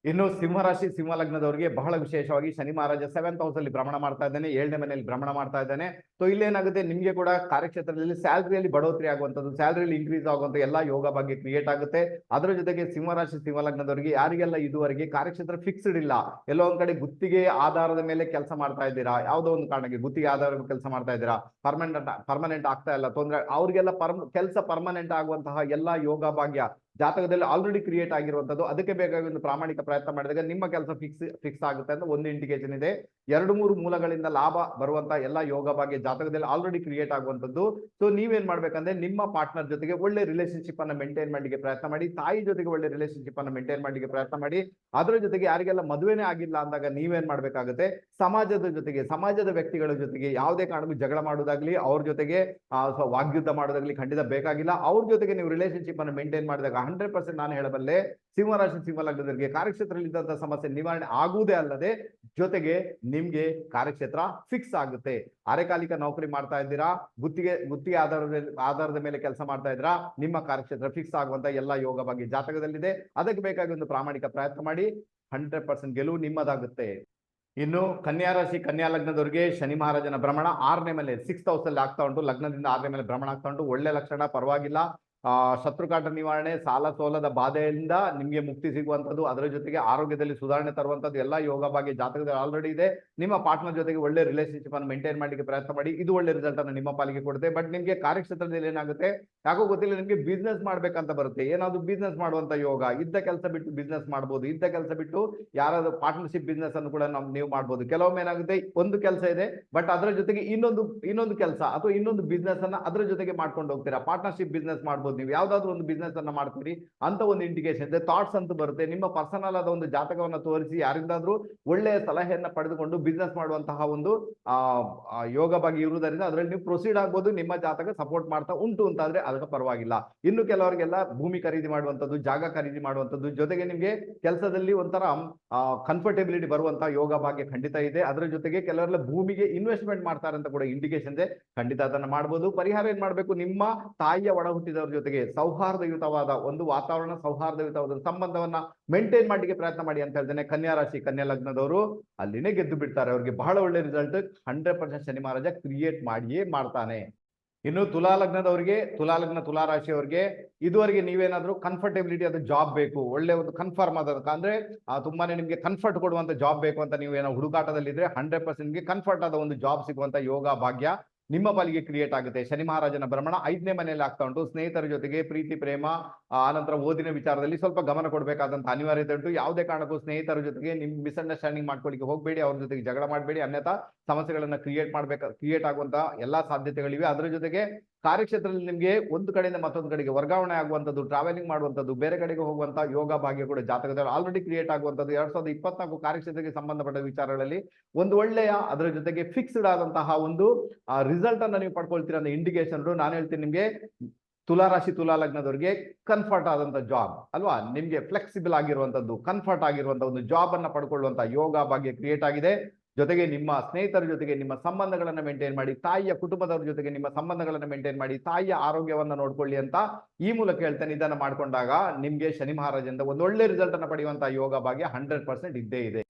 ಇನ್ನು ಸಿಂಹರಾಶಿ ಸಿಂಹ ಲಗ್ನದವರಿಗೆ ಬಹಳ ವಿಶೇಷವಾಗಿ ಶನಿ ಮಹಾರಾಜ ಸೆವೆಂತ್ ಹೌಸ್ ಅಲ್ಲಿ ಭ್ರಮಣ ಮಾಡ್ತಾ ಇದ್ದಾನೆ, ಏಳನೇ ಮನೆಯಲ್ಲಿ ಭ್ರಮಣ ಮಾಡ್ತಾ ಇದ್ದಾನೆ. ಸೊ ಇಲ್ಲೇನಾಗುತ್ತೆ, ನಿಮ್ಗೆ ಕೂಡ ಕಾರ್ಯಕ್ಷೇತ್ರದಲ್ಲಿ ಸ್ಯಾಲ್ರಿಯಲ್ಲಿ ಬಡೋತ್ರಿ ಆಗುವಂಥದ್ದು ಸ್ಯಾಲ್ರಿಯಲ್ಲಿ ಇನ್ಕ್ರೀಸ್ ಆಗುವಂಥ ಎಲ್ಲ ಯೋಗ ಬಗ್ಗೆ ಕ್ರಿಯೇಟ್ ಆಗುತ್ತೆ. ಅದರ ಜೊತೆಗೆ ಸಿಂಹರಾಶಿ ಸಿಂಹ ಲಗ್ನದವರಿಗೆ ಯಾರಿಗೆಲ್ಲ ಇದುವರೆಗೆ ಕಾರ್ಯಕ್ಷೇತ್ರ ಫಿಕ್ಸ್ಡ್ ಇಲ್ಲ, ಎಲ್ಲೋ ಒಂದ್ ಕಡೆ ಗುತ್ತಿಗೆ ಆಧಾರದ ಮೇಲೆ ಕೆಲಸ ಮಾಡ್ತಾ ಇದ್ದೀರಾ, ಯಾವುದೋ ಒಂದು ಕಾರಣಕ್ಕೆ ಗುತ್ತಿಗೆ ಆಧಾರದ ಕೆಲಸ ಮಾಡ್ತಾ ಇದ್ದೀರಾ ಪರ್ಮನೆಂಟ್ ಪರ್ಮನೆಂಟ್ ಆಗ್ತಾ ಇಲ್ಲ, ತೊಂದರೆ, ಅವ್ರಿಗೆಲ್ಲ ಪರ್ಮ್ ಕೆಲಸ ಪರ್ಮನೆಂಟ್ ಆಗುವಂತಹ ಎಲ್ಲಾ ಯೋಗ ಭಾಗ್ಯ ಜಾತಕದಲ್ಲಿ ಆಲ್ರೆಡಿ ಕ್ರಿಯೇಟ್ ಆಗಿರುವಂತದ್ದು. ಅದಕ್ಕೆ ಬೇಕಾಗಿ ಒಂದು ಪ್ರಾಮಾಣಿಕ ಪ್ರಯತ್ನ ಮಾಡಿದಾಗ ನಿಮ್ಮ ಕೆಲಸ ಫಿಕ್ಸ್ ಫಿಕ್ಸ್ ಆಗುತ್ತೆ ಅಂತ ಒಂದು ಇಂಡಿಕೇಶನ್ ಇದೆ. ಎರಡು, ಮೂರು ಮೂಲಗಳಿಂದ ಲಾಭ ಬರುವಂತಹ ಎಲ್ಲಾ ಯೋಗ ಭಾಗ್ಯ ಜಾತಕದಲ್ಲಿ ಆಲ್ರೆಡಿ ಕ್ರಿಯೇಟ್ ಆಗುವಂತದ್ದು. ಸೊ ನೀವೇನ್ ಮಾಡ್ಬೇಕಂದ್ರೆ ನಿಮ್ಮ ಪಾರ್ಟ್ನರ್ ಜೊತೆಗೆ ಒಳ್ಳೆ ರಿಲೇಶನ್ಶಿಪ್ ಅನ್ನ ಮೇಂಟೈನ್ ಮಾಡಲಿಕ್ಕೆ ಪ್ರಯತ್ನ ಮಾಡಿ. ತಾಯಿ ಜೊತೆಗೆ ಒಳ್ಳೆ ರಿಲೇಶನ್ಶಿಪ್ ಅನ್ನ ಮೇಂಟೈನ್ ಮಾಡಲಿಕ್ಕೆ ಪ್ರಯತ್ನ ಮಾಡಿ. ಅದರ ಜೊತೆಗೆ ಯಾರಿಗೆಲ್ಲ ಮದುವೆನೇ ಆಗಿಲ್ಲ ಅಂದಾಗ ನೀವೇನ್ ಮಾಡ್ಬೇಕಾಗುತ್ತೆ? ಸಮಾಜದ ಜೊತೆಗೆ, ಸಮಾಜದ ವ್ಯಕ್ತಿಗಳ ಜೊತೆಗೆ ಯಾವುದೇ ಕಾರಣಕ್ಕೂ ಜಗಳ ಮಾಡೋದಾಗ್ಲಿ ಅವ್ರ ಜೊತೆಗೆ ವಾಗ್ಯುದ್ಧ ಮಾಡೋದಾಗ್ಲಿ ಖಂಡಿತ ಬೇಕಾಗಿಲ್ಲ. ಅವ್ರ ಜೊತೆಗೆ ನೀವು ರಿಲೇಶನ್ಶಿಪ್ ಅನ್ನು ಮೇಂಟೈನ್ ಮಾಡಿದಾಗ ಹಂಡ್ರೆಡ್ ಪರ್ಸೆಂಟ್ ನಾನು ಹೇಳಬಲ್ಲೆ ಸಿಂಹರಾಶಿ ಸಿಂಹ ಲಗ್ನದವರಿಗೆ ಕಾರ್ಯಕ್ಷೇತ್ರದಲ್ಲಿ ಇದ್ದಂತಹ ಸಮಸ್ಯೆ ನಿವಾರಣೆ ಆಗುವುದೇ ಅಲ್ಲದೆ ಜೊತೆಗೆ ನಿಮ್ಗೆ ಕಾರ್ಯಕ್ಷೇತ್ರ ಫಿಕ್ಸ್ ಆಗುತ್ತೆ. ಅರೆಕಾಲಿಕ ನೌಕರಿ ಮಾಡ್ತಾ ಇದ್ದೀರಾ, ಗುತ್ತಿಗೆ ಗುತ್ತಿಗೆ ಆಧಾರದ ಆಧಾರದ ಮೇಲೆ ಕೆಲಸ ಮಾಡ್ತಾ ಇದ್ದೀರಾ, ನಿಮ್ಮ ಕಾರ್ಯಕ್ಷೇತ್ರ ಫಿಕ್ಸ್ ಆಗುವಂತ ಎಲ್ಲಾ ಯೋಗ ಬಗ್ಗೆ ಜಾತಕದಲ್ಲಿದೆ. ಅದಕ್ಕೆ ಬೇಕಾಗಿ ಒಂದು ಪ್ರಾಮಾಣಿಕ ಪ್ರಯತ್ನ ಮಾಡಿ, ಹಂಡ್ರೆಡ್ ಪರ್ಸೆಂಟ್ ಗೆಲುವು ನಿಮ್ಮದಾಗುತ್ತೆ. ಇನ್ನು ಕನ್ಯಾ ರಾಶಿ, ಕನ್ಯಾ ಲಗ್ನದವರಿಗೆ ಶನಿ ಮಹಾರಾಜನ ಭ್ರಮಣ ಆರನೇ ಮೇಲೆ ಸಿಕ್ಸ್ ಹೌಸ್ ಆಗ್ತಾ ಉಂಟು. ಲಗ್ನದಿಂದ ಆರನೇ ಮೇಲೆ ಭ್ರಮಣ ಆಗ್ತಾ ಉಂಟು. ಒಳ್ಳೆ ಲಕ್ಷಣ, ಪರವಾಗಿಲ್ಲ. ಶತ್ರುಕಾಟ ನಿವಾರಣೆ, ಸಾಲ ಸೋಲದ ಬಾಧೆಯಿಂದ ನಿಮ್ಗೆ ಮುಕ್ತಿ ಸಿಗುವಂತದ್ದು ಅದರ ಜೊತೆಗೆ ಆರೋಗ್ಯದಲ್ಲಿ ಸುಧಾರಣೆ ತರುವಂತದ್ದು ಎಲ್ಲ ಯೋಗ ಭಾಗ್ಯ ಜಾತಕದಲ್ಲಿ ಆಲ್ರೆಡಿ ಇದೆ. ನಿಮ್ಮ ಪಾರ್ಟ್ನರ್ ಜೊತೆಗೆ ಒಳ್ಳೆ ರಿಲೇಶನ್ಶಿಪ್ ಅನ್ನು ಮೇಂಟೈನ್ ಮಾಡಲಿಕ್ಕೆ ಪ್ರಯತ್ನ ಮಾಡಿ. ಇದು ಒಳ್ಳೆ ರಿಸಲ್ಟ್ ಅನ್ನು ನಿಮ್ಮ ಪಾಲಿಗೆ ಕೊಡುತ್ತೆ. ಬಟ್ ನಿಮ್ಗೆ ಕಾರ್ಯಕ್ಷೇತ್ರದಲ್ಲಿ ಏನಾಗುತ್ತೆ? ಯಾಕೋ ಗೊತ್ತಿಲ್ಲ, ನಿಮ್ಗೆ ಬಿಸ್ನೆಸ್ ಮಾಡ್ಬೇಕಂತ ಬರುತ್ತೆ. ಏನಾದ್ರು ಬಿಸ್ನೆಸ್ ಮಾಡುವಂತ ಯೋಗ, ಇದ್ದ ಕೆಲಸ ಬಿಟ್ಟು ಬಿಸ್ನೆಸ್ ಮಾಡ್ಬೋದು. ಇದ್ದ ಕೆಲಸ ಬಿಟ್ಟು ಯಾರಾದ್ರೂ ಪಾರ್ಟ್ನರ್ಶಿಪ್ ಬಿಸ್ನೆಸ್ ಅನ್ನು ಕೂಡ ನಾವು ನೀವು ಮಾಡ್ಬೋದು. ಕೆಲವೊಮ್ಮೆ ಏನಾಗುತ್ತೆ? ಒಂದು ಕೆಲಸ ಇದೆ ಬಟ್ ಅದರ ಜೊತೆಗೆ ಇನ್ನೊಂದು ಇನ್ನೊಂದು ಕೆಲಸ ಅಥವಾ ಇನ್ನೊಂದು ಬಿಸ್ನೆಸ್ ಅನ್ನ ಅದರ ಜೊತೆಗೆ ಮಾಡ್ಕೊಂಡು ಹೋಗ್ತೀರಾ? ಪಾರ್ಟ್ನರ್ಶಿಪ್ ಬಿಸ್ನೆಸ್ ಮಾಡ್ಬೋದು. ನೀವು ಯಾವ್ದಾದ್ರು ಒಂದು ಬಿಸ್ನೆಸ್ ಅನ್ನ ಮಾಡ್ತೀರಿ, ಅಂತ ಒಂದು ಇಂಡಿಕೇಶನ್ ಥಾಟ್ಸ್ ಅಂತ ಬರುತ್ತೆ. ನಿಮ್ಮ ಪರ್ಸನಲ್ ಆದ ಒಂದು ಜಾತಕವನ್ನ ತೋರಿಸಿ ಯಾರಿಂದಾದ್ರೂ ಒಳ್ಳೆಯ ಸಲಹೆಯನ್ನ ಪಡೆದುಕೊಂಡು ಬಿಸ್ನೆಸ್ ಮಾಡುವಂತಹ ಒಂದು ಯೋಗ ಬಗ್ಗೆ ಇರುವುದರಿಂದ ಅದರಲ್ಲಿ ನೀವು ಪ್ರೊಸೀಡ್ ಆಗ್ಬೋದು. ನಿಮ್ಮ ಜಾತಕ ಸಪೋರ್ಟ್ ಮಾಡ್ತಾ ಉಂಟು ಅಂತಾದ್ರೆ ಅದಕ್ಕೆ ಪರವಾಗಿಲ್ಲ. ಇನ್ನು ಕೆಲವರಿಗೆಲ್ಲ ಭೂಮಿ ಖರೀದಿ ಮಾಡುವಂತದ್ದು ಜಾಗ ಖರೀದಿ ಮಾಡುವಂತದ್ದು ಜೊತೆಗೆ ನಿಮಗೆ ಕೆಲಸದಲ್ಲಿ ಒಂಥರ ಕಂಫರ್ಟೆಬಿಲಿಟಿ ಬರುವಂತಹ ಯೋಗ ಭಾಗ್ಯ ಖಂಡಿತ ಇದೆ. ಅದರ ಜೊತೆಗೆ ಕೆಲವರೆಲ್ಲ ಭೂಮಿಗೆ ಇನ್ವೆಸ್ಟ್ಮೆಂಟ್ ಮಾಡ್ತಾರೆ ಅಂತ ಕೂಡ ಇಂಡಿಕೇಶನ್ ಇದೆ. ಖಂಡಿತ ಅದನ್ನ ಮಾಡಬಹುದು ಪರಿಹಾರ ಏನ್ ಮಾಡಬೇಕು? ನಿಮ್ಮ ತಾಯಿಯ ಒಡ ಹುಟ್ಟಿದವರ ಜೊತೆಗೆ ಸೌಹಾರ್ದಯುತವಾದ ಒಂದು ವಾತಾವರಣ, ಸೌಹಾರ್ದಯುತವಾದ ಸಂಬಂಧವನ್ನ ಮೇಂಟೈನ್ ಮಾಡಲಿಕ್ಕೆ ಪ್ರಯತ್ನ ಮಾಡಿ ಅಂತ ಹೇಳ್ತೇನೆ. ಕನ್ಯಾ ರಾಶಿ, ಕನ್ಯಾ ಲಗ್ನದವರು ಅಲ್ಲಿನೇ ಗೆದ್ದು ಬಿಡ್ತಾರೆ. ಅವ್ರಿಗೆ ಬಹಳ ಒಳ್ಳೆ result hundred percent Shani Maharaja create ಮಾಡಿಯೇ ಮಾಡ್ತಾನೆ. ಇನ್ನು ತುಲಾ ಲಗ್ನದವರಿಗೆ, ತುಲಾ ಲಗ್ನ ತುಲಾ ರಾಶಿಯವರಿಗೆ ಇದುವರೆಗೆ ನೀವೇನಾದ್ರೂ ಕನ್ಫರ್ಟೆಬಿಲಿಟಿ ಅದು ಜಾಬ್ ಬೇಕು, ಒಳ್ಳೆ ಒಂದು ಕನ್ಫರ್ಮ್ ಆದ ಅಂದ್ರೆ ತುಂಬಾನೇ ನಿಮ್ಗೆ ಕನ್ಫರ್ಟ್ ಕೊಡುವಂತ ಜಾಬ್ ಬೇಕು ಅಂತ ನೀವು ಏನೋ ಹುಡುಕಾಟದಲ್ಲಿದ್ರೆ ಹಂಡ್ರೆಡ್ ಪರ್ಸೆಂಟ್ಗೆ ಕಂಫರ್ಟ್ ಆದ ಒಂದು ಜಾಬ್ ಸಿಗುವಂತ ಯೋಗ, ಭಾಗ್ಯ ನಿಮ್ಮ ಪಾಲಿಗೆ ಕ್ರಿಯೇಟ್ ಆಗುತ್ತೆ. ಶನಿ ಮಹಾರಾಜನ ಭ್ರಮಣ ಐದನೇ ಮನೆಯಲ್ಲಿ ಆಗ್ತಾ ಉಂಟು. ಸ್ನೇಹಿತರ ಜೊತೆಗೆ ಪ್ರೀತಿ, ಪ್ರೇಮ ಆನಂತರ ಓದಿನ ವಿಚಾರದಲ್ಲಿ ಸ್ವಲ್ಪ ಗಮನ ಕೊಡಬೇಕಾದಂತ ಅನಿವಾರ್ಯತೆ ಉಂಟು. ಯಾವುದೇ ಕಾರಣಕ್ಕೂ ಸ್ನೇಹಿತರ ಜೊತೆಗೆ ನಿಮ್ ಮಿಸ್ಅಂಡರ್ಸ್ಟ್ಯಾಂಡಿಂಗ್ ಮಾಡ್ಕೊಳ್ಳಿಕ್ಕೆ ಹೋಗಬೇಡಿ. ಅವ್ರ ಜೊತೆಗೆ ಜಗಳ ಮಾಡಬೇಡಿ. ಅನ್ಯಥಾ ಸಮಸ್ಯೆಗಳನ್ನ ಕ್ರಿಯೇಟ್ ಮಾಡ್ಬೇಕು ಕ್ರಿಯೇಟ್ ಆಗುವಂತ ಎಲ್ಲಾ ಸಾಧ್ಯತೆಗಳಿವೆ. ಅದರ ಜೊತೆಗೆ ಕಾರ್ಯಕ್ಷೇತ್ರದಲ್ಲಿ ನಿಮಗೆ ಒಂದು ಕಡೆಯಿಂದ ಮತ್ತೊಂದು ಕಡೆಗೆ ವರ್ಗಾವಣೆ ಆಗುವಂತದ್ದು ಟ್ರಾವೆಲಿಂಗ್ ಮಾಡುವಂತದ್ದು ಬೇರೆ ಕಡೆಗೆ ಹೋಗುವಂತ ಯೋಗ ಭಾಗ್ಯ ಕೂಡ ಜಾತಕದಲ್ಲಿ ಆಲ್ರೆಡಿ ಕ್ರಿಯೇಟ್ ಆಗುವಂತದ್ದು ಎರಡ್ ಸಾವಿರದ ಇಪ್ಪತ್ನಾಲ್ಕು ಕಾರ್ಯಕ್ಷೇತ್ರಕ್ಕೆ ಸಂಬಂಧಪಟ್ಟ ವಿಚಾರಗಳಲ್ಲಿ ಒಂದು ಒಳ್ಳೆಯ, ಅದರ ಜೊತೆಗೆ ಫಿಕ್ಸ್ಡ್ ಆದಂತಹ ಒಂದು ರಿಸಲ್ಟ್ ಅನ್ನ ನೀವು ಪಡ್ಕೊಳ್ತೀರಾ ಅನ್ನೋ ಇಂಡಿಕೇಶನ್ ನಾನು ಹೇಳ್ತೀನಿ ನಿಮ್ಗೆ ತುಲಾ ರಾಶಿ ತುಲಾ ಲಗ್ನದವರಿಗೆ ಕನ್ಫರ್ಟ್ ಆದಂತ ಜಾಬ್ ಅಲ್ವಾ? ನಿಮ್ಗೆ ಫ್ಲೆಕ್ಸಿಬಲ್ ಆಗಿರುವಂತದ್ದು ಕನ್ಫರ್ಟ್ ಆಗಿರುವಂತ ಒಂದು ಜಾಬ್ ಅನ್ನ ಪಡ್ಕೊಳ್ಳುವಂತ ಯೋಗ ಭಾಗ್ಯ ಕ್ರಿಯೇಟ್ ಆಗಿದೆ. ಜೊತೆಗೆ ನಿಮ್ಮ ಸ್ನೇಹಿತರ ಜೊತೆಗೆ ನಿಮ್ಮ ಸಂಬಂಧಗಳನ್ನ ಮೇಂಟೈನ್ ಮಾಡಿ, ತಾಯಿಯ ಕುಟುಂಬದವರ ಜೊತೆಗೆ ನಿಮ್ಮ ಸಂಬಂಧಗಳನ್ನ ಮೇಂಟೈನ್ ಮಾಡಿ, ತಾಯಿಯ ಆರೋಗ್ಯವನ್ನ ನೋಡ್ಕೊಳ್ಳಿ ಅಂತ ಈ ಮೂಲಕ ಹೇಳ್ತೇನೆ. ಇದನ್ನ ಮಾಡ್ಕೊಂಡಾಗ ನಿಮ್ಗೆ ಶನಿ ಮಹಾರಾಜಿಂದ ಒಂದು ಒಳ್ಳೆ ರಿಸಲ್ಟ್ ಅನ್ನ ಪಡೆಯುವಂತಹ ಯೋಗ ಭಾಗ್ಯ ಹಂಡ್ರೆಡ್ ಪರ್ಸೆಂಟ್ ಇದ್ದೇ ಇದೆ.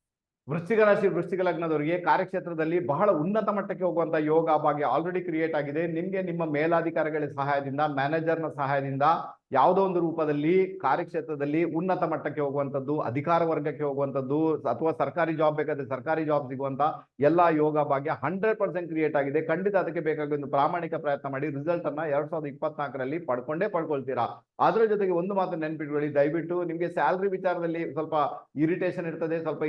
ವೃಶ್ಚಿಕ ರಾಶಿ, ವೃಶ್ಚಿಕ ಲಗ್ನದವರಿಗೆ ಕಾರ್ಯಕ್ಷೇತ್ರದಲ್ಲಿ ಬಹಳ ಉನ್ನತ ಮಟ್ಟಕ್ಕೆ ಹೋಗುವಂತ ಯೋಗ ಭಾಗ್ಯ ಆಲ್ರೆಡಿ ಕ್ರಿಯೇಟ್ ಆಗಿದೆ. ನಿಮ್ಗೆ ನಿಮ್ಮ ಮೇಲಾಧಿಕಾರಿಗಳ ಸಹಾಯದಿಂದ ಮ್ಯಾನೇಜರ್ನ ಸಹಾಯದಿಂದ ಯಾವುದೋ ಒಂದು ರೂಪದಲ್ಲಿ ಕಾರ್ಯಕ್ಷೇತ್ರದಲ್ಲಿ ಉನ್ನತ ಮಟ್ಟಕ್ಕೆ ಹೋಗುವಂತದ್ದು ಅಧಿಕಾರ ವರ್ಗಕ್ಕೆ ಹೋಗುವಂತದ್ದು ಅಥವಾ ಸರ್ಕಾರಿ ಜಾಬ್ ಬೇಕಾದ್ರೆ ಸರ್ಕಾರಿ ಜಾಬ್ ಸಿಗುವಂತ ಎಲ್ಲಾ ಯೋಗ ಭಾಗ್ಯ ಹಂಡ್ರೆಡ್ ಪರ್ಸೆಂಟ್ ಕ್ರಿಯೇಟ್ ಆಗಿದೆ. ಖಂಡಿತ ಅದಕ್ಕೆ ಬೇಕಾಗಿ ಒಂದು ಪ್ರಾಮಾಣಿಕ ಪ್ರಯತ್ನ ಮಾಡಿ ರಿಸಲ್ಟ್ ಅನ್ನ ಎರಡ್ ಸಾವಿರದ ಇಪ್ಪತ್ನಾಲ್ಕರಲ್ಲಿ ಪಡ್ಕೊಂಡೇ ಪಡ್ಕೊಳ್ತೀರಾ? ಅದ್ರ ಜೊತೆಗೆ ಒಂದು ಮಾತು ನೆನ್ಪಿಟ್ಕೊಳ್ಳಿ. ದಯವಿಟ್ಟು ನಿಮ್ಗೆ ಸ್ಯಾಲ್ರಿ ವಿಚಾರದಲ್ಲಿ ಸ್ವಲ್ಪ ಇರಿಟೇಷನ್ ಇರ್ತದೆ, ಸ್ವಲ್ಪ